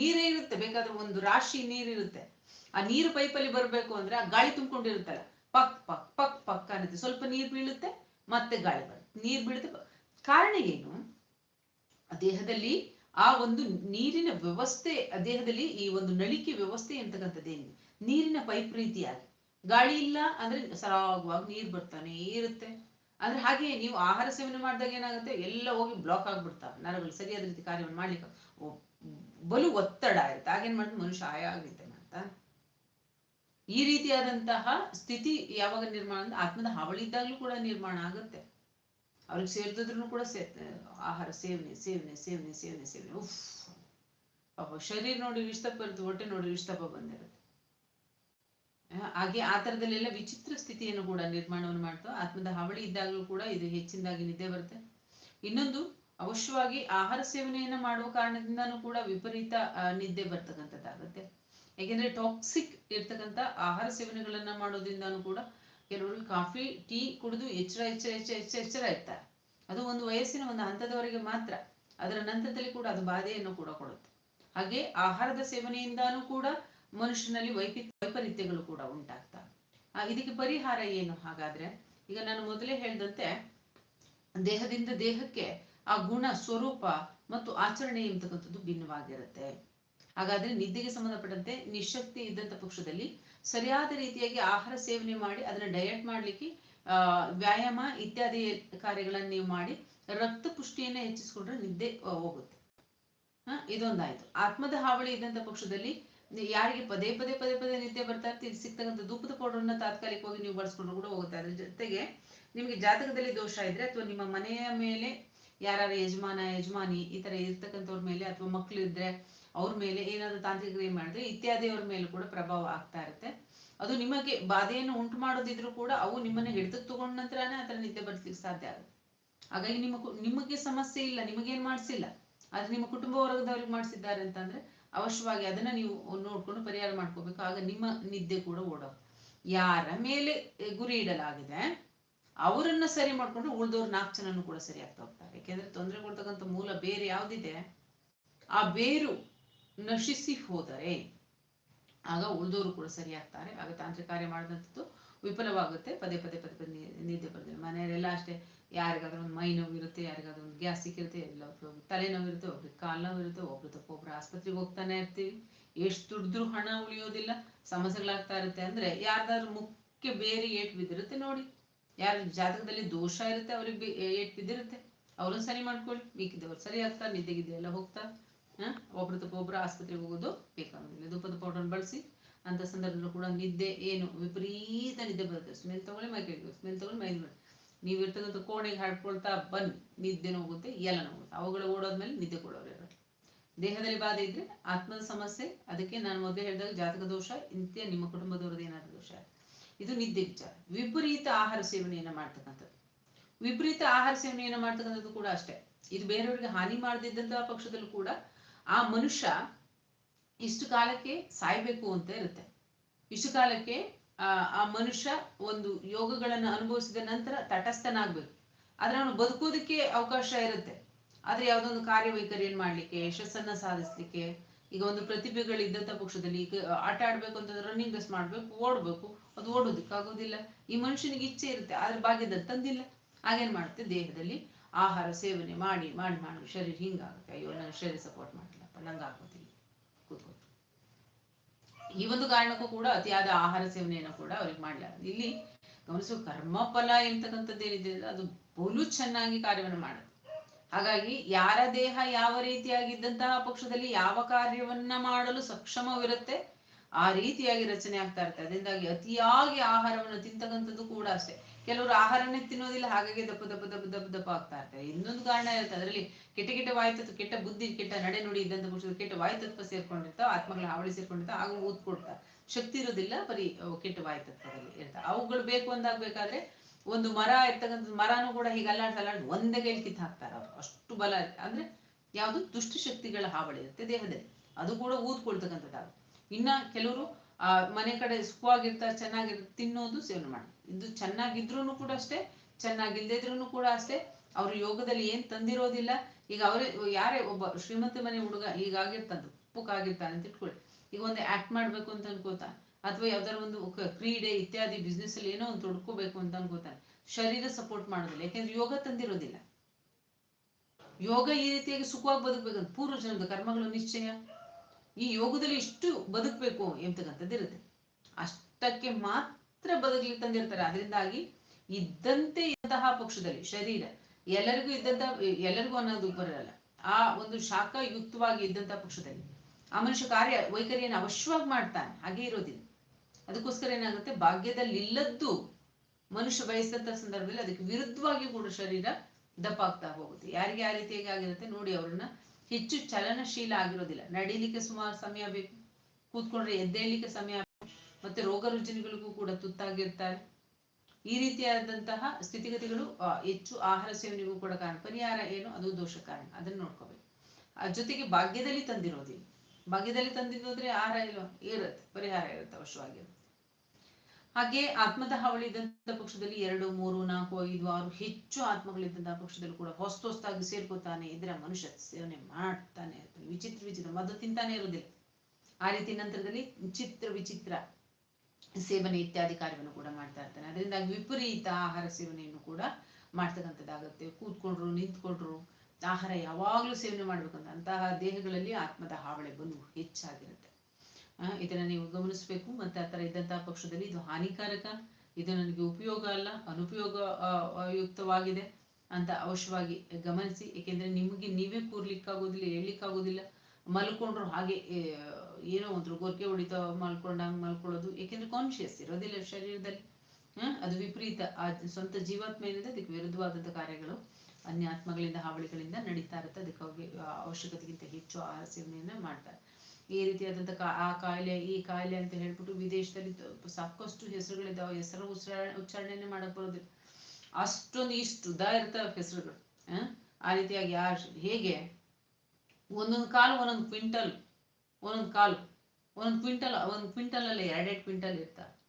ನೀರೇ ಇರುತ್ತೆ, ಬೇಕಾದ್ರೆ ಒಂದು ರಾಶಿ ನೀರಿರುತ್ತೆ ಆ ನೀರು ಪೈಪಲ್ಲಿ ಬರಬೇಕು ಅಂದ್ರೆ ಆ ಗಾಳಿ ತುಂಬಿಕೊಂಡಿರುತ್ತಲ್ಲ, ಪಕ್ ಪಕ್ ಪಕ್ ಪಕ್ ಅನ್ನತ್ತೆ. ಸ್ವಲ್ಪ ನೀರು ಬೀಳುತ್ತೆ, ಮತ್ತೆ ಗಾಳಿ ಬರುತ್ತೆ. ನೀರು ಬೀಳುತ್ತೆ ಕಾರಣ ಏನು? ದೇಹದಲ್ಲಿ ಆ ಒಂದು ನೀರಿನ ವ್ಯವಸ್ಥೆ ದೇಹದಲ್ಲಿ ಈ ಒಂದು ನಳಿಕೆ ವ್ಯವಸ್ಥೆ ಅಂತಕ್ಕಂಥದ್ದೇನಿದೆ ನೀರಿನ ಪೈಪ್ ರೀತಿಯಾಗಿ. ಗಾಳಿ ಇಲ್ಲ ಅಂದ್ರೆ ಸರಾಗವಾಗಿ ನೀರು ಬರ್ತಾನೆ ಇರುತ್ತೆ. ಅಂದ್ರೆ ಹಾಗೆ ನೀವು ಆಹಾರ ಸೇವನೆ ಮಾಡಿದಾಗ ಏನಾಗುತ್ತೆ? ಎಲ್ಲ ಹೋಗಿ ಬ್ಲಾಕ್ ಆಗ್ಬಿಡ್ತಾವೆ. ನರಗಳು ಸರಿಯಾದ ರೀತಿ ಕಾರ್ಯವನ್ನು ಮಾಡ್ಲಿಕ್ಕೆ ಬಲು ಒತ್ತಡ ಇರುತ್ತೆ ಆಗೇನ್ ಮಾಡ್ತು? ಮನುಷ್ಯ ಆಯಾಗುತ್ತೆ ಅಂತ. ಈ ರೀತಿಯಾದಂತಹ ಸ್ಥಿತಿ ಯಾವಾಗ ನಿರ್ಮಾಣ ಅಂದ್ರೆ ಆತ್ಮದ ಹಾವಳಿ ಇದ್ದಾಗ್ಲೂ ಕೂಡ ನಿರ್ಮಾಣ ಆಗುತ್ತೆ. ಅವ್ರಿಗೆ ಸೇರ್ತಿದ್ರು ಕೂಡ ಸೇ, ಆಹಾರ ಸೇವನೆ ಸೇವನೆ ಸೇವನೆ ಸೇವನೆ ಸೇವನೆ. ಉಫ್. ಶರೀರ ನೋಡಿ ಇಷ್ಟಪ್ಪ ಇರುತ್ತೆ, ಹೊಟ್ಟೆ ನೋಡಿ ಇಷ್ಟಪ್ಪ ಬಂದಿರುತ್ತೆ. ಹಾಗೆ ಆ ಥರದಲ್ಲೆಲ್ಲ ವಿಚಿತ್ರ ಸ್ಥಿತಿಯನ್ನು ಕೂಡ ನಿರ್ಮಾಣವನ್ನು ಮಾಡ್ತಾವೆ. ಆತ್ಮದ ಹಾವಳಿ ಇದ್ದಾಗಲೂ ಕೂಡ ಇದು ಹೆಚ್ಚಿನದಾಗಿ ನಿದ್ದೆ ಬರುತ್ತೆ. ಇನ್ನೊಂದು ಅವಶ್ಯವಾಗಿ ಆಹಾರ ಸೇವನೆಯನ್ನ ಮಾಡುವ ಕಾರಣದಿಂದನೂ ಕೂಡ ವಿಪರೀತ ನಿದ್ದೆ ಬರ್ತಕ್ಕಂಥದ್ದಾಗುತ್ತೆ. ಯಾಕೆಂದ್ರೆ ಟಾಕ್ಸಿಕ್ ಇರ್ತಕ್ಕಂಥ ಆಹಾರ ಸೇವನೆಗಳನ್ನ ಮಾಡೋದ್ರಿಂದನೂ ಕೂಡ ಕೆಲವರು ಕಾಫಿ ಟೀ ಕುಡಿದು ಎಚ್ಚರ ಎಚ್ಚರ ಎಚ್ಚರ ಎಚ್ಚರ ಎಚ್ಚರ ಇರ್ತಾರೆ. ಅದು ಒಂದು ವಯಸ್ಸಿನ ಒಂದು ಹಂತದವರೆಗೆ ಮಾತ್ರ, ಅದರ ನಂತರದಲ್ಲಿ ಕೂಡ ಅದು ಬಾಧೆಯನ್ನು ಕೂಡ ಕೊಡುತ್ತೆ. ಹಾಗೆ ಆಹಾರದ ಸೇವನೆಯಿಂದಾನೂ ಕೂಡ ಮನುಷ್ಯನಲ್ಲಿ ವೈಪಿ, ವೈಪರೀತ್ಯಗಳು ಕೂಡ ಉಂಟಾಗ್ತವೆ. ಇದಕ್ಕೆ ಪರಿಹಾರ ಏನು? ಹಾಗಾದ್ರೆ ಈಗ ನಾನು ಮೊದಲೇ ಹೇಳಿದಂತೆ, ದೇಹದಿಂದ ದೇಹಕ್ಕೆ ಆ ಗುಣ ಸ್ವರೂಪ ಮತ್ತು ಆಚರಣೆ ಎಂಬತಕ್ಕಂಥದ್ದು ಭಿನ್ನವಾಗಿರುತ್ತೆ. ಹಾಗಾದ್ರೆ ನಿದ್ದೆಗೆ ಸಂಬಂಧಪಟ್ಟಂತೆ ನಿಶಕ್ತಿ ಇದ್ದಂತ ಪಕ್ಷದಲ್ಲಿ ಸರಿಯಾದ ರೀತಿಯಾಗಿ ಆಹಾರ ಸೇವನೆ ಮಾಡಿ ಅದನ್ನ ಡಯಟ್ ಮಾಡ್ಲಿಕ್ಕೆ ವ್ಯಾಯಾಮ ಇತ್ಯಾದಿ ಕಾರ್ಯಗಳನ್ನು ನೀವು ಮಾಡಿ ರಕ್ತ ಪುಷ್ಟಿಯನ್ನು ಹೆಚ್ಚಿಸ್ಕೊಂಡ್ರೆ ನಿದ್ದೆ ಹೋಗುತ್ತೆ. ಹ, ಇದೊಂದಾಯ್ತು. ಆತ್ಮದ ಹಾವಳಿ ಇದ್ದಂತ ಪಕ್ಷದಲ್ಲಿ ಯಾರಿಗೆ ಪದೇ ಪದೇ ಪದೇ ಪದೇ ನಿದ್ದೆ ಬರ್ತಾ ಇರ್ತೀವಿ ಸಿಗ್ತಕ್ಕಂಥ ಧೂಪದ ಪೌಡರ್ನ ತಾತ್ಕಾಲಿಕವಾಗಿ ನೀವು ಬಳಸ್ಕೊಂಡು ಕೂಡ ಹೋಗುತ್ತೆ. ಅದ್ರ ಜೊತೆಗೆ ನಿಮಗೆ ಜಾತಕದಲ್ಲಿ ದೋಷ ಇದ್ರೆ ಅಥವಾ ನಿಮ್ಮ ಮನೆಯ ಮೇಲೆ ಯಾರ ಯಜಮಾನ, ಯಜಮಾನಿ ಈ ತರ ಇರ್ತಕ್ಕಂಥವ್ರ ಮೇಲೆ ಅಥವಾ ಮಕ್ಕಳು ಇದ್ರೆ ಅವ್ರ ಮೇಲೆ ಏನಾದ್ರು ತಾಂತ್ರಿಕ ಕ್ರಿಯೆ ಮಾಡಿದ್ರೆ ಇತ್ಯಾದಿಯವ್ರ ಮೇಲೆ ಕೂಡ ಪ್ರಭಾವ ಆಗ್ತಾ ಇರುತ್ತೆ. ಅದು ನಿಮಗೆ ಬಾಧೆಯನ್ನು ಉಂಟು ಮಾಡೋದಿದ್ರು ಕೂಡ ಅವು ನಿಮ್ಮನ್ನ ಹಿಡಿತಕ್ಕೆ ತಗೊಂಡ ನಂತರನೇ ಅದರ ನಿದ್ದೆ ಬರ್ಲಿಕ್ಕೆ ಸಾಧ್ಯ ಆಗುತ್ತೆ. ಹಾಗಾಗಿ ನಿಮ್ಮ ನಿಮಗೆ ಸಮಸ್ಯೆ ಇಲ್ಲ, ನಿಮಗೇನ್ ಮಾಡಿಸಿಲ್ಲ, ಆದ್ರೆ ನಿಮ್ಮ ಕುಟುಂಬ ವರ್ಗದವ್ರಿಗೆ ಮಾಡಿಸಿದ್ದಾರೆ ಅಂತಂದ್ರೆ ಅವಶ್ಯವಾಗಿ ಅದನ್ನ ನೀವು ನೋಡ್ಕೊಂಡು ಪರಿಹಾರ ಮಾಡ್ಕೋಬೇಕು. ಆಗ ನಿಮ್ಮ ನಿದ್ದೆ ಕೂಡ ಓಡೋ ಯಾರ ಮೇಲೆ ಗುರಿ ಇಡಲಾಗಿದೆ ಅವರನ್ನ ಸರಿ ಮಾಡ್ಕೊಂಡ್ರೆ ಉಳಿದವ್ರು ನಾಲ್ಕು ಜನನು ಕೂಡ ಸರಿ ಆಗ್ತಾ ಹೋಗ್ತಾರೆ. ಯಾಕೆಂದ್ರೆ ತೊಂದರೆ ಕೊಡ್ತಕ್ಕಂಥ ಮೂಲ ಬೇರೆ ಯಾವ್ದಿದೆ? ಆ ಬೇರು ನಶಿಸಿ ಹೋದರೆ ಆಗ ಉಳಿದವರು ಕೂಡ ಸರಿ ಆಗ್ತಾರೆ. ಆಗ ತಾಂತ್ರಿಕ ಕಾರ್ಯ ಮಾಡಿದಂಥದ್ದು ವಿಫಲವಾಗುತ್ತೆ. ಪದೇ ಪದೇ ಪದೇ ಪದೇ ನಿದ್ದೆ ಬರ್ತದೆ. ಮನೆಯಲ್ಲೆಲ್ಲ ಅಷ್ಟೇ ಯಾರಿಗಾದ್ರೂ ಒಂದು ಮೈ ನೋವು ಇರುತ್ತೆ ಯಾರಿಗಾದ್ರೂ ಒಂದು ಗ್ಯಾಸ್ ಸಿಕ್ಕಿರುತ್ತೆ, ಎಲ್ಲ ತಲೆನೋವಿರುತ್ತೆ ತಲೆನೋವು ಇರುತ್ತೆ ಒಬ್ರಿಗೆ ಕಾಲು ನೋವು ಇರುತ್ತೆ ಒಬ್ರು ತಪ್ಪ ಒಬ್ರು ಆಸ್ಪತ್ರೆಗೆ ಹೋಗ್ತಾನೆ ಇರ್ತೀವಿ. ಎಷ್ಟು ದುಡಿದ್ರೂ ಹಣ ಉಳಿಯೋದಿಲ್ಲ. ಸಮಸ್ಯೆಗಳಾಗ್ತಾ ಇರುತ್ತೆ. ಅಂದ್ರೆ ಯಾರ್ದಾದ್ರು ಮುಖ್ಯ ಬೇರೆ ಏಟು ಬಿದ್ದಿರುತ್ತೆ ನೋಡಿ. ಯಾರ ಜಾತಕದಲ್ಲಿ ದೋಷ ಇರುತ್ತೆ, ಅವ್ರಿಗೆ ಏಟ್ ಬಿದ್ದಿರುತ್ತೆ. ಅವ್ರನ್ನ ಸರಿ ಮಾಡ್ಕೊಳ್ಳಿ. ಮಿಕ್ಕಿದವ್ರು ಸರಿ ಆಗ್ತಾ ನಿದ್ದೆ ಗಿದ್ದೆ ಎಲ್ಲ ಹೋಗ್ತಾ, ಹಾ? ಒಬ್ರ ತಪ್ಪ ಒಬ್ಬರು ಆಸ್ಪತ್ರೆಗೆ ಹೋಗೋದು ಬೇಕಾಗೋದಿಲ್ಲ. ಧೂಪದ ಪೌಡರ್ ಬಳಸಿ, ಅಂತ ಸಂದರ್ಭದಲ್ಲೂ ಕೂಡ ನಿದ್ದೆ ಏನು ವಿಪರೀತ ನಿದ್ದೆ ಬರುತ್ತೆ. ಸ್ಮೆಲ್ ತಗೊಳ್ಳಿ, ಮೈ ಕೈಗೆ ಸ್ಮೆಲ್ ತಗೊಳ್ಳಿ, ಮೈ ಮಾಡಿ ನೀವು ಇರ್ತಕ್ಕಂಥ ಕೋಣೆಗೆ ಹಾಡ್ಕೊಳ್ತಾ ಬನ್ನಿ. ನಿದ್ದೆನೂ ಹೋಗುತ್ತೆ ಎಲ್ಲ ಹೋಗುತ್ತೆ. ಅವುಗಳು ಓಡೋದ್ಮೇಲೆ ನಿದ್ದೆ ಕೊಡೋರು ದೇಹದಲ್ಲಿ ಬಾಧೆ ಇದ್ರೆ ಆತ್ಮದ ಸಮಸ್ಯೆ. ಅದಕ್ಕೆ ನಾನು ಮೊದಲೇ ಹೇಳಿದಾಗ ಜಾತಕ ದೋಷ ಇಂತೆ ನಿಮ್ಮ ಕುಟುಂಬದವ್ರದ್ದು ಏನಾದ್ರು ದೋಷ. ಇದು ನಿದ್ದೆ ವಿಚಾರ. ವಿಪರೀತ ಆಹಾರ ಸೇವನೆಯನ್ನ ಮಾಡ್ತಕ್ಕಂಥದ್ದು. ವಿಪರೀತ ಆಹಾರ ಸೇವನೆಯನ್ನ ಮಾಡ್ತಕ್ಕಂಥದ್ದು ಕೂಡ ಅಷ್ಟೇ. ಇದು ಬೇರೆಯವರಿಗೆ ಹಾನಿ ಮಾಡದಿದ್ದಂತಹ ಪಕ್ಷದಲ್ಲೂ ಕೂಡ ಆ ಮನುಷ್ಯ ಇಷ್ಟು ಕಾಲಕ್ಕೆ ಸಾಯ್ಬೇಕು ಅಂತ ಇರುತ್ತೆ. ಇಷ್ಟು ಕಾಲಕ್ಕೆ, ಆ ಮನುಷ್ಯ ಒಂದು ಯೋಗಗಳನ್ನ ಅನುಭವಿಸಿದ ನಂತರ ತಟಸ್ಥನಾಗ್ಬೇಕು. ಆದ್ರೆ ಅವನು ಬದುಕೋದಕ್ಕೆ ಅವಕಾಶ ಇರುತ್ತೆ. ಆದ್ರೆ ಯಾವುದೊಂದು ಕಾರ್ಯವೈಖರಿಯನ್ನು ಮಾಡ್ಲಿಕ್ಕೆ, ಯಶಸ್ಸನ್ನ ಸಾಧಿಸ್ಲಿಕ್ಕೆ ಈಗ ಒಂದು ಪ್ರತಿಭೆಗಳಿದ್ದಂತ ಪಕ್ಷದಲ್ಲಿ ಈಗ ಆಟ ಆಡ್ಬೇಕು ಅಂತಂದ್ರೆ ರನ್ನಿಂಗ್ ರೇಸ್ ಮಾಡ್ಬೇಕು, ಓಡ್ಬೇಕು, ಅದು ಓಡೋದಕ್ಕಾಗೋದಿಲ್ಲ ಈ ಮನುಷ್ಯನಿಗೆ ಇಚ್ಛೆ ಇರುತ್ತೆ, ಆದ್ರೆ ಭಾಗ್ಯದಲ್ಲಿ ತಂದಿಲ್ಲ. ಹಾಗೇನ್ ಮಾಡುತ್ತೆ ದೇಹದಲ್ಲಿ ಆಹಾರ, ಸೇವನೆ ಮಾಡಿ ಮಾಡಿ ಮಾಡಿ ಶರೀರ ಹಿಂಗಾಗುತ್ತೆ. ಅಯ್ಯೋ, ನನ್ನ ಶರೀರ ಸಪೋರ್ಟ್ ಮಾಡಿಲ್ಲಪ್ಪ ನಂಗೆ ಆಗೋದಿಲ್ಲ. ಕೂತ್ಕೋ ಈ ಒಂದು ಕಾರಣಕ್ಕೂ ಕೂಡ ಅತಿಯಾದ ಆಹಾರ, ಸೇವನೆಯನ್ನು ಕೂಡ ಅವ್ರಿಗೆ ಮಾಡಲಾರ ಇಲ್ಲಿ ಗಮನಿಸುವ ಕರ್ಮಫಲ ಎಂತಕ್ಕಂಥದ್ದೇನಿದೆ ಅದು ಬಲು ಚೆನ್ನಾಗಿ ಕಾರ್ಯವನ್ನು ಮಾಡುತ್ತೆ. ಹಾಗಾಗಿ ಯಾರ ದೇಹ ಯಾವ ರೀತಿಯಾಗಿದ್ದಂತಹ ಪಕ್ಷದಲ್ಲಿ ಯಾವ ಕಾರ್ಯವನ್ನ ಮಾಡಲು ಸಕ್ಷಮವಿರುತ್ತೆ, ಆ ರೀತಿಯಾಗಿ ರಚನೆ ಆಗ್ತಾ ಇರ್ತದೆ ಅದರಿಂದಾಗಿ ಅತಿಯಾಗಿ ಆಹಾರವನ್ನು ತಿಂತಕ್ಕಂಥದ್ದು ಕೂಡ ಅಷ್ಟೇ. ಕೆಲವರು ಆಹಾರನೇ ತಿನ್ನೋದಿಲ್ಲ, ಹಾಗಾಗಿ ದಪ್ಪ ದಪ್ಪ ದಪ್ಪ ದಪ್ಪ ದಪ್ಪ ಆಗ್ತಾ ಇರ್ತಾರೆ ಇನ್ನೊಂದು ಕಾರಣ ಇರುತ್ತೆ, ಅದರಲ್ಲಿ ಕೆಟ್ಟ ಕೆಟ್ಟ ವಾಯುತತ್ವ ಕೆಟ್ಟ ಬುದ್ಧಿ, ಕೆಟ್ಟ ನಡೆ ನುಡಿ ಇದ್ದಂತ ಪಕ್ಷದ ಕೆಟ್ಟ ವಾಯುತತ್ವ ಸೇರ್ಕೊಂಡಿರ್ತಾವ, ಆತ್ಮಗಳ ಹಾವಳಿ ಸೇರ್ಕೊಂಡಿರ್ತಾವ, ಆಗ ಊದ್ಕೊಡ್ತಾರೆ ಶಕ್ತಿ ಇರೋದಿಲ್ಲ ಬರೀ ಕೆಟ್ಟ ವಾಯುತತ್ವದಲ್ಲಿ ಇರ್ತಾವೆ ಅವುಗಳು ಬೇಕು ಅಂದಾಗ ಬೇಕಾದ್ರೆ ಒಂದು ಮರ ಇರ್ತಕ್ಕಂಥ ಮರನೂ ಕೂಡ ಹೀಗೆ ಅಲ್ಲಾಡ್ ಅಲ್ಲಾಡ್ ಒಂದೇ ಕೈಲಿ ಕಿತ್ತು ಹಾಕ್ತಾರೆ ಅವ್ರು. ಅಷ್ಟು ಬಲ ಅಂದ್ರೆ ಯಾವುದು? ದುಷ್ಟ ಶಕ್ತಿಗಳ ಹಾವಳಿ ಇರುತ್ತೆ ದೇಹದಲ್ಲಿ. ಅದು ಕೂಡ ಊದ್ಕೊಳ್ತಕ್ಕಂಥದ್ದು ಇನ್ನ ಕೆಲವರು, ಆ, ಮನೆ ಕಡೆ ಸುಖವಾಗಿರ್ತಾರೆ ಚೆನ್ನಾಗಿ ತಿನ್ನೋದು ಸೇವನೆ ಮಾಡಿ ಇದು ಚೆನ್ನಾಗಿದ್ರು ಕೂಡ ಅಷ್ಟೇ, ಚೆನ್ನಾಗಿಲ್ದೇ ಇದ್ರು ಕೂಡ ಅಷ್ಟೇ. ಅವ್ರ ಯೋಗದಲ್ಲಿ ಏನ್ ತಂದಿರೋದಿಲ್ಲ. ಈಗ ಅವರೇ, ಯಾರೇ ಒಬ್ಬ ಶ್ರೀಮಂತ ಮನೆ ಹುಡುಗ ಹೀಗಾಗಿರ್ತಾನೆ ಉಪ್ಪುಕಾಗಿರ್ತಾನೆ ಅಂತ ಇಟ್ಕೊಳ್ಳಿ. ಈಗ ಒಂದು ಆಕ್ಟ್ ಮಾಡ್ಬೇಕು ಅಂತ ಅನ್ಕೋತಾನೆ ಅಥವಾ ಯಾವ್ದಾರ ಒಂದು ಕ್ರೀಡೆ ಇತ್ಯಾದಿ ಬಿಸ್ನೆಸ್ ಅಲ್ಲಿ ಏನೋ ಒಂದು ತೊಡ್ಕೋಬೇಕು ಅಂತ ಅನ್ಕೋತಾನೆ ಶರೀರ ಸಪೋರ್ಟ್ ಮಾಡೋದಿಲ್ಲ. ಯಾಕೆಂದ್ರೆ ಯೋಗ ತಂದಿರೋದಿಲ್ಲ. ಯೋಗ ಈ ರೀತಿಯಾಗಿ ಸುಖವಾಗಿ ಬದುಕಬೇಕಂತ, ಪೂರ್ವ ಕರ್ಮಗಳು ನಿಶ್ಚಯ. ಈ ಯೋಗದಲ್ಲಿ ಇಷ್ಟು ಬದುಕಬೇಕು ಎಂತಕ್ಕಂಥದ್ದು ಇರುತ್ತೆ. ಅಷ್ಟಕ್ಕೆ ಮಾತ್ರ ಬದುಕಲಿಕ್ಕೆ ತಂದಿರ್ತಾರೆ. ಅದರಿಂದಾಗಿ ಇದ್ದಂತೆ ಇಂತಹ ಪಕ್ಷದಲ್ಲಿ, ಶರೀರ, ಎಲ್ಲರಿಗೂ ಇದ್ದಂತ, ಎಲ್ಲರಿಗೂ ಅನ್ನೋದು ಬರಲ್ಲ. ಆ ಒಂದು ಶಾಖ ಯುಕ್ತವಾಗಿ ಇದ್ದಂತ ಪಕ್ಷದಲ್ಲಿ, ಆ ಮನುಷ್ಯ ಕಾರ್ಯ, ವೈಖರಿಯನ್ನು ಅವಶ್ಯವಾಗಿ ಮಾಡ್ತಾನೆ. ಹಾಗೆ ಇರೋದಿಲ್ಲ. ಅದಕ್ಕೋಸ್ಕರ ಏನಾಗುತ್ತೆ? ಭಾಗ್ಯದಲ್ಲಿ ಇಲ್ಲದ್ದು ಮನುಷ್ಯ ಬಯಸಿದಂತ ಸಂದರ್ಭದಲ್ಲಿ ಅದಕ್ಕೆ ವಿರುದ್ಧವಾಗಿ ಕೂಡ ಶರೀರ ದಪ್ಪ ಆಗ್ತಾ ಹೋಗುತ್ತೆ. ಯಾರಿಗೆ ಆ ರೀತಿಯಾಗಿ ಆಗಿರುತ್ತೆ? ನೋಡಿ ಅವ್ರನ್ನ ಹೆಚ್ಚು ಚಲನಶೀಲ ಆಗಿರೋದಿಲ್ಲ. ನಡೀಲಿಕ್ಕೆ ಸುಮಾರು ಸಮಯ ಬೇಕು. ಕೂತ್ಕೊಂಡ್ರೆ ಎದ್ದೇಳಲಿಕ್ಕೆ ಸಮಯ ಮತ್ತೆ ರೋಗ ರುಜಿನಗಳಿಗೂ ಕೂಡ ತುತ್ತಾಗಿರ್ತಾರೆ. ಈ ರೀತಿಯಾದಂತಹ ಸ್ಥಿತಿಗತಿಗಳು ಹೆಚ್ಚು ಆಹಾರ ಸೇವನೆಗೂ ಕೂಡ ಕಾರಣ. ಪರಿಹಾರ ಏನು? ಅದು ದೋಷ ಕಾರಣ. ಅದನ್ನ ನೋಡ್ಕೋಬೇಕು. ಆ, ಜೊತೆಗೆ ಭಾಗ್ಯದಲ್ಲಿ ತಂದಿರೋದಿಲ್ಲ. ಭಾಗ್ಯದಲ್ಲಿ ತಂದಿರೋದ್ರೆ ಆಹಾರ ಇಲ್ವಾ? ಇರುತ್ತೆ. ಪರಿಹಾರ ಇರುತ್ತೆ ಅವಶ್ಯವಾಗಿರುತ್ತೆ ಹಾಗೆ ಆತ್ಮದ ಹಾವಳಿ ಇದ್ದಂತ ಪಕ್ಷದಲ್ಲಿ ಎರಡು, ಮೂರು, ನಾಲ್ಕು, ಐದು, ಆರು ಹೆಚ್ಚು ಆತ್ಮಗಳಿದ್ದಂತಹ ಪಕ್ಷದಲ್ಲಿ ಕೂಡ ಹೊಸ್ತು ಹೊಸ್ತಾಗಿ ಸೇರ್ಕೋತಾನೆ ಇದ್ರೆ ಮನುಷ್ಯ ಸೇವನೆ ಮಾಡ್ತಾನೆ ಇರ್ತಾನೆ. ವಿಚಿತ್ರ ವಿಚಿತ್ರ. ಮದ್ದು ತಿಂತಾನೆ ಇರೋದಿಲ್ಲ ಆ ರೀತಿ ನಂತರದಲ್ಲಿ ಚಿತ್ರ ವಿಚಿತ್ರ ಸೇವನೆ ಇತ್ಯಾದಿ ಕಾರ್ಯವನ್ನು ಕೂಡ ಮಾಡ್ತಾ ಇರ್ತಾನೆ. ಅದರಿಂದ ವಿಪರೀತ ಆಹಾರ ಸೇವನೆಯನ್ನು ಕೂಡ ಮಾಡ್ತಕ್ಕಂಥದ್ದಾಗುತ್ತೆ. ಕೂತ್ಕೊಂಡ್ರು, ನಿಂತ್ಕೊಂಡ್ರು ಆಹಾರ ಯಾವಾಗ್ಲೂ ಸೇವನೆ ಮಾಡ್ಬೇಕಂತ ಅಂತಹ ದೇಹಗಳಲ್ಲಿ ಆತ್ಮದ ಹಾವಳಿ ಬಂದು ಹೆಚ್ಚಾಗಿರುತ್ತೆ. ಇದನ್ನ ನೀವು ಗಮನಿಸಬೇಕು. ಮತ್ತೆ ಆ ಥರ ಇದ್ದಂತಹ ಪಕ್ಷದಲ್ಲಿ ಇದು ಹಾನಿಕಾರಕ, ಇದು ನನಗೆ ಉಪಯೋಗ ಅಲ್ಲ, ಅನುಪಯೋಗ ಯುಕ್ತವಾಗಿದೆ ಅಂತ ಅವಶ್ಯವಾಗಿ ಗಮನಿಸಿ. ಏಕೆಂದರೆ ನಿಮಗೆ ನೀವೇ ಕೂರ್ಲಿಕ್ಕಾಗೋದಿಲ್ಲ, ಹೇಳಲಿಕ್ಕಾಗೋದಿಲ್ಲ. ಮಲ್ಕೊಂಡ್ರು ಹಾಗೆ ಏನೋ ಒಂದು ಗೊರ್ಕೆ ಹೊಡಿತ ಮಲ್ಕೊಂಡಂಗ್ ಮಲ್ಕೊಳ್ಳೋದು. ಏಕೆಂದರೆ ಕಾನ್ಶಿಯಸ್ ಇರೋದಿಲ್ಲ ಶರೀರದಲ್ಲಿ. ಅದು ವಿಪರೀತ. ಆ ಸ್ವಂತ ಜೀವಾತ್ಮ ಏನಿದೆ ಅದಕ್ಕೆ ವಿರುದ್ಧವಾದಂಥ ಕಾರ್ಯಗಳು ಅನ್ಯಾತ್ಮಗಳಿಂದ, ಹಾವಳಿಗಳಿಂದ ನಡೀತಾ ಇರುತ್ತೆ. ಅದಕ್ಕೆ ಅವಶ್ಯಕತೆಗಿಂತ ಹೆಚ್ಚು ಆಹಾರ ಮಾಡ್ತಾರೆ. ಈ ರೀತಿಯಾದಂಥ ಕಾ ಆ ಕಾಯಿಲೆ, ಈ ಕಾಯಿಲೆ ಅಂತ ಹೇಳ್ಬಿಟ್ಟು ವಿದೇಶದಲ್ಲಿ ಸಾಕಷ್ಟು ಹೆಸರುಗಳಿದ್ದಾವೆ. ಹೆಸರು ಉಚ್ಚಾರಣೆ ಉಚ್ಚಾರಣೆನೆ ಮಾಡಕ್ ಬರೋದಿಲ್ಲ. ಅಷ್ಟೊಂದು ಇಷ್ಟು ಉದ್ದ ಇರ್ತಾವೆ ಹೆಸರುಗಳು. ಆ? ರೀತಿಯಾಗಿ ಯಾರು ಹೇಗೆ? ಒಂದೊಂದು ಕಾಲು, ಒಂದೊಂದು ಕ್ವಿಂಟಲ್, ಒಂದೊಂದು ಕಾಲು. ಒಂದೊಂದು ಕ್ವಿಂಟಲ್ ಒಂದು ಕ್ವಿಂಟಲ್ ಅಲ್ಲಿ ಎರಡೆರಡು ಕ್ವಿಂಟಲ್ ಇರ್ತಾರೆ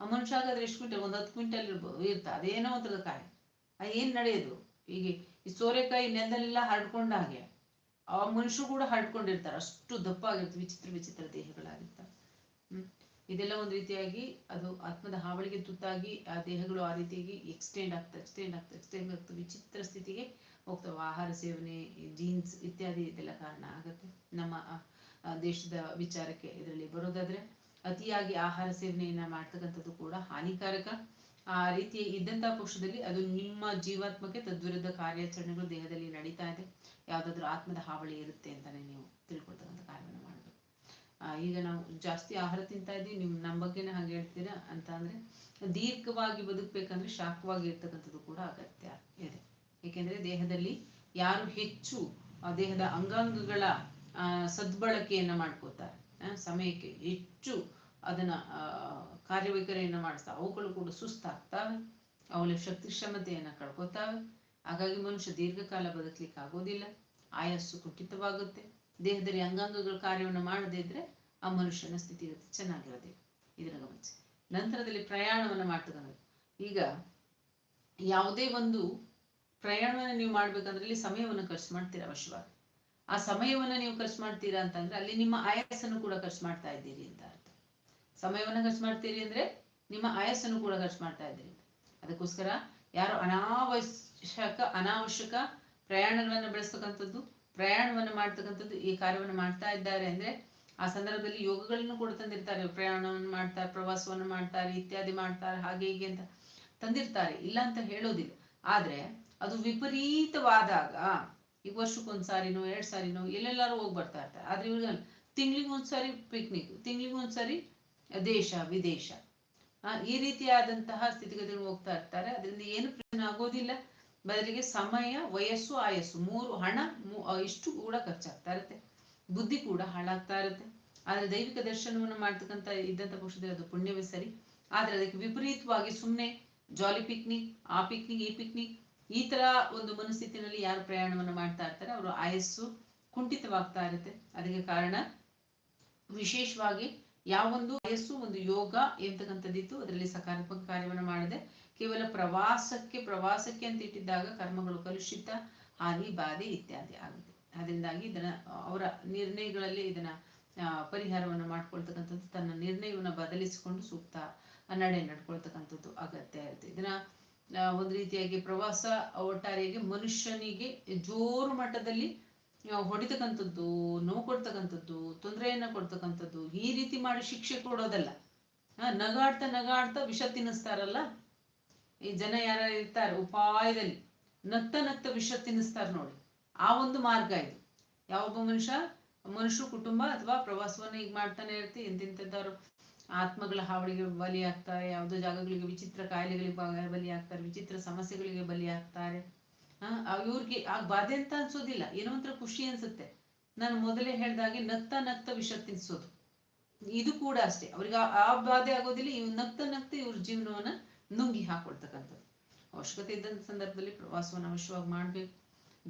ಆ ಮನುಷ್ಯ ಹಾಗಾದ್ರೆ ಎಷ್ಟು ಕ್ವಿಂಟಲ್? ಒಂದು ಹತ್ತು ಕ್ವಿಂಟಲ್ ಇರ್ಬೋದು ಇರ್ತಾ ಅದೇನೋ ಒಂಥರದ ಕಾಯಿ. ಅದು ಏನು ನಡೆಯೋದು? ಹೀಗೆ ಈ ಸೋರೆಕಾಯಿ ನೆಲದಲ್ಲೆಲ್ಲ ಹರಡ್ಕೊಂಡ ಹಾಗೆ. ಆ ಮನುಷ್ಯರು ಕೂಡ ಹರಡ್ಕೊಂಡಿರ್ತಾರೆ. ಅಷ್ಟು ದಪ್ಪ ಆಗಿರುತ್ತೆ ವಿಚಿತ್ರ ವಿಚಿತ್ರ ದೇಹಗಳಾಗಿರ್ತಾರೆ ಹ್ಮ್. ಇದೆಲ್ಲ ಒಂದು ರೀತಿಯಾಗಿ ಅದು ಆತ್ಮದ ಹಾವಳಿಗೆ ತುತ್ತಾಗಿ ಆ ದೇಹಗಳು ಆ ರೀತಿಯಾಗಿ ಎಕ್ಸ್ಟೆಂಡ್ ಆಗ್ತಾ ಎಕ್ಸ್ಟೆಂಡ್ ಆಗ್ತಾ ಎಕ್ಸ್ಟೆಂಡ್ ಆಗ್ತಾ ವಿಚಿತ್ರ ಸ್ಥಿತಿಗೆ ಹೋಗ್ತವೆ. ಆಹಾರ ಸೇವನೆ ಜೀನ್ಸ್ ಇತ್ಯಾದಿ ಇದೆಲ್ಲ ಕಾರಣ ಆಗುತ್ತೆ. ನಮ್ಮ ದೇಶದ ವಿಚಾರಕ್ಕೆ ಇದರಲ್ಲಿ ಬರೋದಾದ್ರೆ ಅತಿಯಾಗಿ ಆಹಾರ ಸೇವನೆಯನ್ನ ಮಾಡ್ತಕ್ಕಂಥದ್ದು ಕೂಡ ಹಾನಿಕಾರಕ. ಆ ರೀತಿ ಇದ್ದಂತಹ ಪಕ್ಷದಲ್ಲಿ ಅದು ನಿಮ್ಮ ಜೀವಾತ್ಮಕ್ಕೆ ತದ್ವಿರುದ್ಧ ಕಾರ್ಯಾಚರಣೆಗಳು ದೇಹದಲ್ಲಿ ನಡೀತಾ ಇದೆ. ಯಾವ್ದಾದ್ರು ಆತ್ಮದ ಹಾವಳಿ ಇರುತ್ತೆ ಅಂತಾನೆ ನೀವು ತಿಳ್ಕೊಳ್ತಕ್ಕಂಥ ಕಾರ್ಯವನ್ನು ಮಾಡಬೇಕು ಈಗ ನಾವು ಜಾಸ್ತಿ ಆಹಾರ ತಿಂತಾ ಇದ್ದೀವಿ ನಿಮ್ ನಮ್ಮ ಬಗ್ಗೆನೇ ಹಾಗೆ ಹೇಳ್ತೀರಾ ಅಂತ ಅಂದ್ರೆ ದೀರ್ಘವಾಗಿ ಬದುಕಬೇಕಂದ್ರೆ ಶಾಖವಾಗಿ ಇರ್ತಕ್ಕಂಥದ್ದು ಕೂಡ ಅಗತ್ಯ ಇದೆ. ಏಕೆಂದ್ರೆ ದೇಹದಲ್ಲಿ ಯಾರು ಹೆಚ್ಚು ದೇಹದ ಅಂಗಾಂಗಗಳ ಸದ್ಬಳಕೆಯನ್ನ ಮಾಡ್ಕೋತಾರೆ. ಸಮಯಕ್ಕೆ ಹೆಚ್ಚು ಅದನ್ನ ಕಾರ್ಯವೈಖರಿಯನ್ನ ಮಾಡಿಸ್ತಾ ಅವುಗಳು ಕೂಡ ಸುಸ್ತಾಗ್ತವೆ. ಅವುಗಳ ಶಕ್ತಿ ಕ್ಷಮತೆಯನ್ನು ಕಳ್ಕೊತಾವೆ. ಹಾಗಾಗಿ ಮನುಷ್ಯ ದೀರ್ಘಕಾಲ ಬದುಕಲಿಕ್ಕೆ ಆಗೋದಿಲ್ಲ. ಆಯಸ್ಸು ಕುಂಠಿತವಾಗುತ್ತೆ. ದೇಹದಲ್ಲಿ ಅಂಗಾಂಗಗಳ ಕಾರ್ಯವನ್ನು ಮಾಡದೇ ಇದ್ರೆ ಆ ಮನುಷ್ಯನ ಸ್ಥಿತಿ ಚೆನ್ನಾಗಿರೋದಿಲ್ಲ. ಇದನ್ನ ಗಮನಿಸಿ. ನಂತರದಲ್ಲಿ ಪ್ರಯಾಣವನ್ನು ಮಾಡ್ತಕ್ಕಂಥದ್ದು ಈಗ ಯಾವುದೇ ಒಂದು ಪ್ರಯಾಣವನ್ನು ನೀವು ಮಾಡ್ಬೇಕಂದ್ರೆ ಇಲ್ಲಿ ಸಮಯವನ್ನು ಖರ್ಚು ಮಾಡ್ತೀರಾ ಅವಶ್ಯವಾಗಿ. ಆ ಸಮಯವನ್ನ ನೀವು ಖರ್ಚು ಮಾಡ್ತೀರಾ ಅಂತಂದ್ರೆ ಅಲ್ಲಿ ನಿಮ್ಮ ಆಯಸ್ಸನ್ನು ಕೂಡ ಖರ್ಚು ಮಾಡ್ತಾ ಇದ್ದೀರಿ ಅಂತ. ಸಮಯವನ್ನ ಖರ್ಚು ಮಾಡ್ತೀರಿ ಅಂದ್ರೆ ನಿಮ್ಮ ಆಯಸ್ಸನ್ನು ಕೂಡ ಖರ್ಚು ಮಾಡ್ತಾ ಇದ್ದೀರಿ. ಅದಕ್ಕೋಸ್ಕರ ಯಾರು ಅನಾವಶ್ಯಕ ಅನಾವಶ್ಯಕ ಪ್ರಯಾಣವನ್ನು ಬೆಳೆಸ್ತಕ್ಕಂಥದ್ದು, ಪ್ರಯಾಣವನ್ನು ಮಾಡ್ತಕ್ಕಂಥದ್ದು, ಈ ಕಾರ್ಯವನ್ನು ಮಾಡ್ತಾ ಇದ್ದಾರೆ ಅಂದ್ರೆ ಆ ಸಂದರ್ಭದಲ್ಲಿ ಯೋಗಗಳನ್ನು ಕೂಡ ತಂದಿರ್ತಾರೆ. ಪ್ರಯಾಣವನ್ನು ಮಾಡ್ತಾರೆ, ಪ್ರವಾಸವನ್ನು ಮಾಡ್ತಾರೆ, ಇತ್ಯಾದಿ ಮಾಡ್ತಾರೆ, ಹಾಗೆ ಹೀಗೆ ಅಂತ ತಂದಿರ್ತಾರೆ. ಇಲ್ಲ ಅಂತ ಹೇಳೋದಿಲ್ಲ. ಆದ್ರೆ ಅದು ವಿಪರೀತವಾದಾಗ, ಈಗ ವರ್ಷಕ್ಕೊಂದ್ಸಾರಿನೋ ಎರಡ್ ಸಾರಿನೋ ಎಲ್ಲೆಲ್ಲಾರು ಹೋಗಿ ಬರ್ತಾ ಇರ್ತಾರೆ. ಆದ್ರೆ ಇವ್ರಿಗೆ ತಿಂಗ್ಳಿಗೆ ಒಂದ್ಸಾರಿ ಪಿಕ್ನಿಕ್ ತಿಂಗ್ಳಿಗೆ ಒಂದ್ಸಾರಿ ದೇಶ, ವಿದೇಶ. ಈ ರೀತಿಯಾದಂತಹ ಸ್ಥಿತಿಗತಿಗಳು ಹೋಗ್ತಾ ಇರ್ತಾರೆ. ಅದರಿಂದ ಏನು ಪ್ರಯೋಜನ ಆಗೋದಿಲ್ಲ. ಬದಲಿಗೆ ಸಮಯ, ವಯಸ್ಸು, ಆಯಸ್ಸು ಮೂರು, ಹಣ ಇಷ್ಟು ಕೂಡ ಖರ್ಚಾಗ್ತಾ ಇರುತ್ತೆ. ಬುದ್ಧಿ ಕೂಡ ಹಾಳಾಗ್ತಾ ಇರುತ್ತೆ. ಆದ್ರೆ ದೈವಿಕ ದರ್ಶನವನ್ನು ಮಾಡ್ತಕ್ಕಂಥ ಇದ್ದಂತ ಪಕ್ಷದಲ್ಲಿ ಅದು ಪುಣ್ಯವೇ ಸರಿ. ಆದ್ರೆ ಅದಕ್ಕೆ ವಿಪರೀತವಾಗಿ ಸುಮ್ಮನೆ ಜಾಲಿ ಪಿಕ್ನಿಕ್ ಆ ಪಿಕ್ನಿಕ್ ಈ ಪಿಕ್ನಿಕ್ ಈ ತರ ಒಂದು ಮನಸ್ಥಿತಿನಲ್ಲಿ ಯಾರು ಪ್ರಯಾಣವನ್ನು ಮಾಡ್ತಾ ಇರ್ತಾರೆ, ಅವರು ಆಯಸ್ಸು ಕುಂಠಿತವಾಗ್ತಾ ಇರುತ್ತೆ. ಅದಕ್ಕೆ ಕಾರಣ ವಿಶೇಷವಾಗಿ ಯಾವೊಂದು ವಯಸ್ಸು, ಒಂದು ಯೋಗ ಎಂತಕ್ಕಂಥದ್ದಿತ್ತು, ಅದರಲ್ಲಿ ಸಕಾರಾತ್ಮಕ ಕಾರ್ಯವನ್ನು ಮಾಡದೆ. ಕೇವಲ ಪ್ರವಾಸಕ್ಕೆ ಪ್ರವಾಸಕ್ಕೆ ಅಂತ ಇಟ್ಟಿದ್ದಾಗ ಕರ್ಮಗಳು ಕಲುಷಿತ, ಹಾನಿ, ಬಾಧೆ ಇತ್ಯಾದಿ ಆಗುತ್ತೆ. ಅದರಿಂದಾಗಿ ಇದನ್ನ, ಅವರ ನಿರ್ಣಯಗಳಲ್ಲಿ ಇದನ್ನ ಪರಿಹಾರವನ್ನು ಮಾಡ್ಕೊಳ್ತಕ್ಕಂಥದ್ದು, ತನ್ನ ನಿರ್ಣಯವನ್ನು ಬದಲಿಸಿಕೊಂಡು ಸೂಕ್ತ ನಡೆ ನಡ್ಕೊಳ್ತಕ್ಕಂಥದ್ದು ಅಗತ್ಯ ಇರುತ್ತೆ. ಇದನ್ನ ಒಂದು ರೀತಿಯಾಗಿ ಪ್ರವಾಸ ಒಟ್ಟಾರೆಯಾಗಿ ಮನುಷ್ಯನಿಗೆ ಜೋರು ಮಟ್ಟದಲ್ಲಿ ಹೊಡಿತಕ್ಕಂಥದ್ದು, ನೋವು ಕೊಡ್ತಕ್ಕಂಥದ್ದು, ತೊಂದರೆಯನ್ನ ಕೊಡ್ತಕ್ಕಂಥದ್ದು, ಈ ರೀತಿ ಮಾಡಿ ಶಿಕ್ಷೆ ಕೊಡೋದಲ್ಲ. ನಗಾಡ್ತಾ ನಗಾಡ್ತಾ ವಿಷ ತಿನ್ನಿಸ್ತಾರಲ್ಲ? ಈ ಜನ ಯಾರ ಇರ್ತಾರೆ? ಉಪಾಯದಲ್ಲಿ ನತ್ತ ನತ್ತ ವಿಷ ತಿನ್ನಿಸ್ತಾರ ನೋಡಿ. ಆ ಒಂದು ಮಾರ್ಗ ಇದು. ಯಾವೊಬ್ಬ ಮನುಷ್ಯ, ಮನುಷ್ಯರು ಕುಟುಂಬ ಅಥವಾ ಪ್ರವಾಸವನ್ನ ಈಗ ಮಾಡ್ತಾನೆ ಇರ್ತಿ ಎಂತೆಂಥದ್ದವ್ರು ಆತ್ಮಗಳ ಹಾವಳಿಗೆ ಬಲಿ ಆಗ್ತಾರೆ ಯಾವುದೋ ಜಾಗಗಳಿಗೆ ವಿಚಿತ್ರ ಕಾಯಿಲೆಗಳಿಗೆ ಬಲಿ ಆಗ್ತಾರೆ ವಿಚಿತ್ರ ಸಮಸ್ಯೆಗಳಿಗೆ ಬಲಿ ಆಗ್ತಾರೆ ಆ ಇವ್ರಿಗೆ ಆ ಬಾಧೆ ಅಂತ ಅನ್ಸೋದಿಲ್ಲ. ಏನೋ ಒಂಥರ ಖುಷಿ ಅನ್ಸುತ್ತೆ. ನಾನು ಮೊದಲೇ ಹೇಳ್ದಾಗೆ ನಗ್ತಾ ನಗ್ತಾ ವಿಷ ತಿನ್ಸೋದು. ಇದು ಕೂಡ ಅಷ್ಟೇ. ಅವ್ರಿಗೆ ಆ ಬಾಧೆ ಆಗೋದಿಲ್ಲ. ಇವ್ ನಗ್ತಾ ನಗ್ತಾ ಇವ್ರ ಜೀವನವನ್ನ ನುಂಗಿ ಹಾಕೊಳ್ತಕ್ಕಂಥದ್ದು. ಅವಶ್ಯಕತೆ ಇದ್ದಂಥ ಸಂದರ್ಭದಲ್ಲಿ ಪ್ರವಾಸವನ್ನು ಅವಶ್ಯವಾಗಿ ಮಾಡ್ಬೇಕು.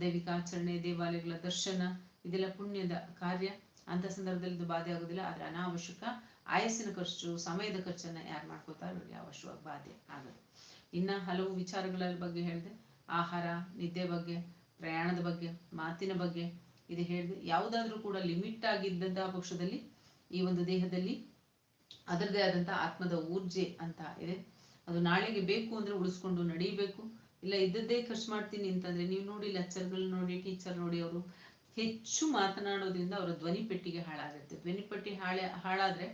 ದೈವಿಕ ಆಚರಣೆ, ದೇವಾಲಯಗಳ ದರ್ಶನ, ಇದೆಲ್ಲ ಪುಣ್ಯದ ಕಾರ್ಯ. ಅಂತ ಸಂದರ್ಭದಲ್ಲಿ ಇದು ಬಾಧೆ ಆಗೋದಿಲ್ಲ. ಆದ್ರೆ ಅನಾವಶ್ಯಕ ಆಯಸ್ಸಿನ ಖರ್ಚು, ಸಮಯದ ಖರ್ಚನ್ನ ಯಾರು ಮಾಡ್ಕೋತಾರ ಅವ್ರಿಗೆ ಅವಶ್ಯವಾಗಿ ಬಾಧೆ ಆಗುತ್ತೆ ಇನ್ನ ಹಲವು ವಿಚಾರಗಳ ಬಗ್ಗೆ ಹೇಳಿದೆ. ಆಹಾರ, ನಿದ್ದೆ ಬಗ್ಗೆ, ಪ್ರಯಾಣದ ಬಗ್ಗೆ, ಮಾತಿನ ಬಗ್ಗೆ ಇದು ಹೇಳಿದೆ. ಯಾವುದಾದ್ರೂ ಕೂಡ ಲಿಮಿಟ್ ಆಗಿದ್ದಂತಹ ಪಕ್ಷದಲ್ಲಿ ಈ ಒಂದು ದೇಹದಲ್ಲಿ ಅದರದೇ ಆದಂತಹ ಆತ್ಮದ ಊರ್ಜೆ ಅಂತ ಇದೆ. ಅದು ನಾಳೆಗೆ ಬೇಕು ಅಂದ್ರೆ ಉಳಿಸ್ಕೊಂಡು ನಡೀಬೇಕು. ಇಲ್ಲ ಇದ್ದದ್ದೇ ಖರ್ಚು ಮಾಡ್ತೀನಿ ಅಂತಂದ್ರೆ ನೀವು ನೋಡಿ ಲೆಕ್ಚರ್ಗಳು ನೋಡಿ ಟೀಚರ್ ನೋಡಿ ಅವರು ಹೆಚ್ಚು ಮಾತನಾಡೋದ್ರಿಂದ ಅವರ ಧ್ವನಿ ಪೆಟ್ಟಿಗೆ ಹಾಳಾಗುತ್ತೆ. ಧ್ವನಿ ಪೆಟ್ಟಿ ಹಾಳೆ, ಹಾಳಾದ್ರೆ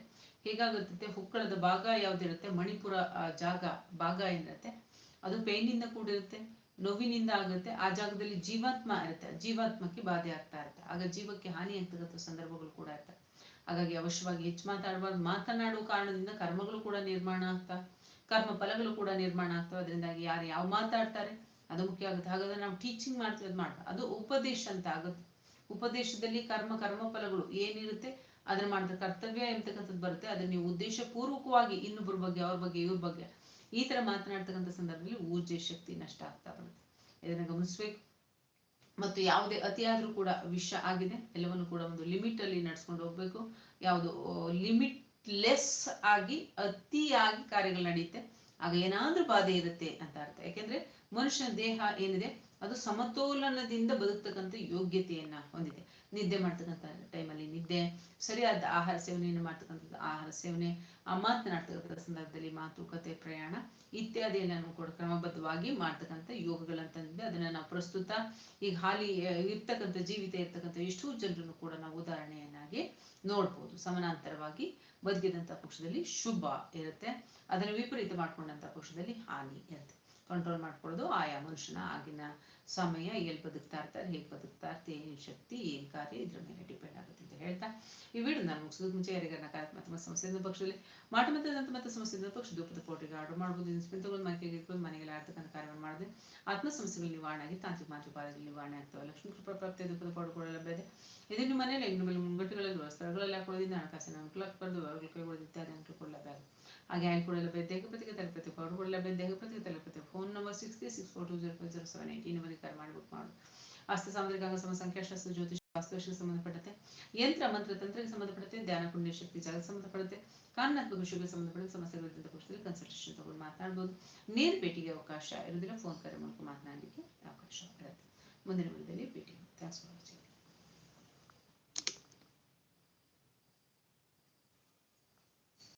ಹೇಗಾಗುತ್ತೆ ಹುಕ್ಕಳದ ಭಾಗ ಯಾವ್ದಿರುತ್ತೆ? ಮಣಿಪುರ ಜಾಗ, ಭಾಗ ಏನಿರುತ್ತೆ? ಅದು ಪೇನಿಂದ ಕೂಡಿರುತ್ತೆ. ನೋವಿನಿಂದ ಆಗುತ್ತೆ, ಆ ಜಾಗದಲ್ಲಿ ಜೀವಾತ್ಮ ಇರುತ್ತೆ, ಜೀವಾತ್ಮಕ್ಕೆ ಬಾಧೆ ಆಗ್ತಾ ಇರುತ್ತೆ. ಆಗ ಜೀವಕ್ಕೆ ಹಾನಿ ಆಗ್ತಕ್ಕಂಥ ಸಂದರ್ಭಗಳು ಕೂಡ ಇರ್ತವೆ. ಹಾಗಾಗಿ ಅವಶ್ಯವಾಗಿ ಹೆಚ್ಚು ಮಾತಾಡಬಾರ್ದು, ಮಾತನಾಡುವ ಕಾರಣದಿಂದ ಕರ್ಮಗಳು ಕೂಡ ನಿರ್ಮಾಣ ಆಗ್ತಾ, ಕರ್ಮ ಫಲಗಳು ಕೂಡ ನಿರ್ಮಾಣ ಆಗ್ತವೆ. ಅದರಿಂದಾಗಿ ಯಾರು ಯಾವ ಮಾತಾಡ್ತಾರೆ, ಅದು ಮುಖ್ಯ ಆಗುತ್ತೆ. ಹಾಗಾದ್ರೆ ನಾವು ಟೀಚಿಂಗ್ ಮಾಡ್ತೀವಿ, ಅದು ಮಾಡ ಅದು ಉಪದೇಶ ಅಂತ ಆಗುತ್ತೆ. ಉಪದೇಶದಲ್ಲಿ ಕರ್ಮ ಕರ್ಮ ಫಲಗಳು ಏನಿರುತ್ತೆ, ಅದನ್ನ ಮಾಡಿದ್ರೆ ಕರ್ತವ್ಯ ಎಂತಕ್ಕಂಥದ್ದು ಬರುತ್ತೆ. ಅದನ್ನ ನೀವು ಉದ್ದೇಶ ಪೂರ್ವಕವಾಗಿ ಇನ್ನೊಬ್ಬರ ಬಗ್ಗೆ, ಅವ್ರ ಬಗ್ಗೆ, ಇವ್ರ ಬಗ್ಗೆ ಈ ತರ ಮಾತನಾಡ್ತಕ್ಕಂಥ ಸಂದರ್ಭದಲ್ಲಿ ಊರ್ಜೆ ಶಕ್ತಿ ನಷ್ಟ ಆಗ್ತಾ ಬರುತ್ತೆ. ಇದನ್ನ ಗಮನಿಸ್ಬೇಕು. ಮತ್ತು ಯಾವುದೇ ಅತಿಯಾದ್ರೂ ಕೂಡ ವಿಷ ಆಗಿದೆ, ಎಲ್ಲವನ್ನು ಕೂಡ ಒಂದು ಲಿಮಿಟ್ ಅಲ್ಲಿ ನಡ್ಸ್ಕೊಂಡು ಹೋಗ್ಬೇಕು. ಯಾವುದು ಲಿಮಿಟ್ ಲೆಸ್ ಆಗಿ, ಅತಿಯಾಗಿ ಕಾರ್ಯಗಳು ನಡೆಯುತ್ತೆ. ಆಗ ಏನಾದ್ರೂ ಬಾಧೆ ಇರುತ್ತೆ ಅಂತ ಅರ್ಥ. ಯಾಕೆಂದ್ರೆ ಮನುಷ್ಯನ ದೇಹ ಏನಿದೆ, ಅದು ಸಮತೋಲನದಿಂದ ಬದುಕ್ತಕ್ಕಂಥ ಯೋಗ್ಯತೆಯನ್ನ ಹೊಂದಿದೆ. ನಿದ್ದೆ ಮಾಡ್ತಕ್ಕಂಥ ಟೈಮಲ್ಲಿ ನಿದ್ದೆ, ಸರಿಯಾದ ಆಹಾರ ಸೇವನೆಯನ್ನು ಮಾಡ್ತಕ್ಕಂಥದ್ದು? ಆಹಾರ ಸೇವನೆ, ಆ ಮಾತನಾಡ್ತಕ್ಕಂಥ ಸಂದರ್ಭದಲ್ಲಿ ಮಾತುಕತೆ, ಪ್ರಯಾಣ ಇತ್ಯಾದಿಯನ್ನು ಕೂಡ ಕ್ರಮಬದ್ಧವಾಗಿ ಮಾಡ್ತಕ್ಕಂಥ ಯೋಗಗಳಂತಂದ್ರೆ ಅದನ್ನ ನಾವು ಪ್ರಸ್ತುತ ಈಗ ಹಾಲಿ ಇರ್ತಕ್ಕಂಥ ಜೀವಿತ ಇರ್ತಕ್ಕಂಥ ಎಷ್ಟೋ ಜನರನ್ನು ಕೂಡ ನಾವು ಉದಾಹರಣೆಯನ್ನಾಗಿ ನೋಡ್ಬೋದು. ಸಮಾನಾಂತರವಾಗಿ ಬದುಕಿದಂಥ ಪಕ್ಷದಲ್ಲಿ ಶುಭ ಇರುತ್ತೆ. ಅದನ್ನು ವಿಪರೀತ ಮಾಡ್ಕೊಂಡಂಥ ಪಕ್ಷದಲ್ಲಿ ಹಾನಿ ಇರುತ್ತೆ. ಕಂಟ್ರೋಲ್ ಮಾಡ್ಕೊಳ್ಳೋದು ಆಯಾ ಮನುಷ್ಯನ ಆಗಿನ ಸಮಯ ಎಲ್ಲಿ ಬದುಕ್ತಾ ಇರ್ತಾರೆ ಹೇಗೆ ಬದುಕ್ತಾ ಇರ್ತಾರೆ ಏನು ಶಕ್ತಿ ಏನು ಕಾರ್ಯ ಇದ್ರ ಮೇಲೆ ಡಿಪೆಂಡ್ ಆಗುತ್ತೆ ಅಂತ ಹೇಳ್ತಾ. ಈ ವಿಡಿಯೋ ನಾನು ಮುಗಿಸೋದು ಮುಂಚೆ ಯಾರಿಗಾರ ನಕಾರಾತ್ಮಕ ಇದ್ದ ಪಕ್ಷದಲ್ಲಿ ಮಾಟ ಮತ್ತೆ ದಂತ ಮತ್ತೆ ಇದ್ದ ಪಕ್ಷ ಧೂಪದ ಪೌಡ್ರಿಗೆ ಆರ್ಡರ್ ಮಾಡ್ಬೋದು ಇನ್ಸ್ಪೆನ್ ತಗೊಂಡು ಮನೆಗೆ ಇಟ್ಕೊಂಡು ಮನೆಗೆ ಆಡ್ತಕ್ಕಂಥ ಕಾರ್ಯವನ್ನು ಮಾಡಿದೆ ಆತ್ಮ ಸಮಸ್ಯೆಗಳು ನಿವಾರಣೆ ಆಗಿ ತಾಂತ್ರಿಕ ಮಾಂತ್ರಿಕ ಬಾಧೆಗಳು ನಿವಾರಣೆ ಆಗ್ತವೆ. ಲಕ್ಷ್ಮೀ ಕೃಪಾ ಪ್ರಾಪ್ತಿಯ ಧೂಪದ ಪೌಡರ್ ಲಭ್ಯ ಇದೆ ನಿಮ್ಮ ಮನೆಯಲ್ಲಿ ಇನ್ನು ಮೇಲೆ ಮುಂಗಟ್ಟುಗಳಲ್ಲಿ, ಸ್ಥಳಗಳಲ್ಲಿ ಹಾಕೊಳ್ಳೋದ್ರಿಂದ ಹಣಕಾಸಿನ ಅನುಕೂಲ ಆಗ್ಬಾರ್ದು ಅವರಿಗೆ ಕೈಗೊಳ್ಳೋದು ಇತ್ಯಾದಿ ಅನುಕೂಲ ಲಭ್ಯ ಹಾಗೆ ಆಯ್ಕೆ ಕೂಡ ಲಭ್ಯ ದೇಹಪತಿಗೆ ತಲುಪತ್ತೆ ತಲುಪತಿ ಪೌಡರ್ ಕೂಡ ಲಭ್ಯ ದೇಹ ತಲುಪತ್ತೆ ತಲುಪತಿ phone number six three six four two zero five zero seven eight ಈ ನಂಬರಿಗೆ ಕರೆ ಮಾಡಿ ಬುಕ್ ಮಾಡು ಹಸ್ತ ಸಾಮುದ್ರಿಕ ಅಂಗ ಸಮ ಸಂಖ್ಯಾಶಾಸ್ತ್ರ ಜ್ಯೋತಿಷ ವಾಸ್ತುಶಿಗೆ ಸಂಬಂಧಪಟ್ಟಂತೆ ಯಂತ್ರ ಮಂತ್ರ ತಂತ್ರಕ್ಕೆ ಸಂಬಂಧಪಟ್ಟಂತೆ ಧ್ಯಾನ ಪುಣ್ಯ ಶಕ್ತಿ ಜಾಗ ಸಂಬಂಧಪಡುತ್ತೆ ಕಾನೂನಾತ್ಮಕ ವಿಷಯಕ್ಕೆ ಸಂಬಂಧಪಟ್ಟ ಸಮಸ್ಯೆಗಳಿಂದ ಪಕ್ಷದಲ್ಲಿ ಕನ್ಸಲ್ಟೇಷನ್ ತಗೊಂಡು ಮಾತನಾಡ್ಬೋದು ನೇರ ಭೇಟಿಗೆ ಅವಕಾಶ ಇರೋದಿಲ್ಲ ಫೋನ್ ಕರೆ ಮೂಲಕ ಮಾತನಾಡಲಿಕ್ಕೆ ಅವಕಾಶ ಇರುತ್ತೆ ಮುಂದಿನ ವಿಡಿಯೋದಲ್ಲಿ ಭೇಟಿ ಥ್ಯಾಂಕ್ಸ್ ಫಾರ್ ವಾಚಿಂಗ್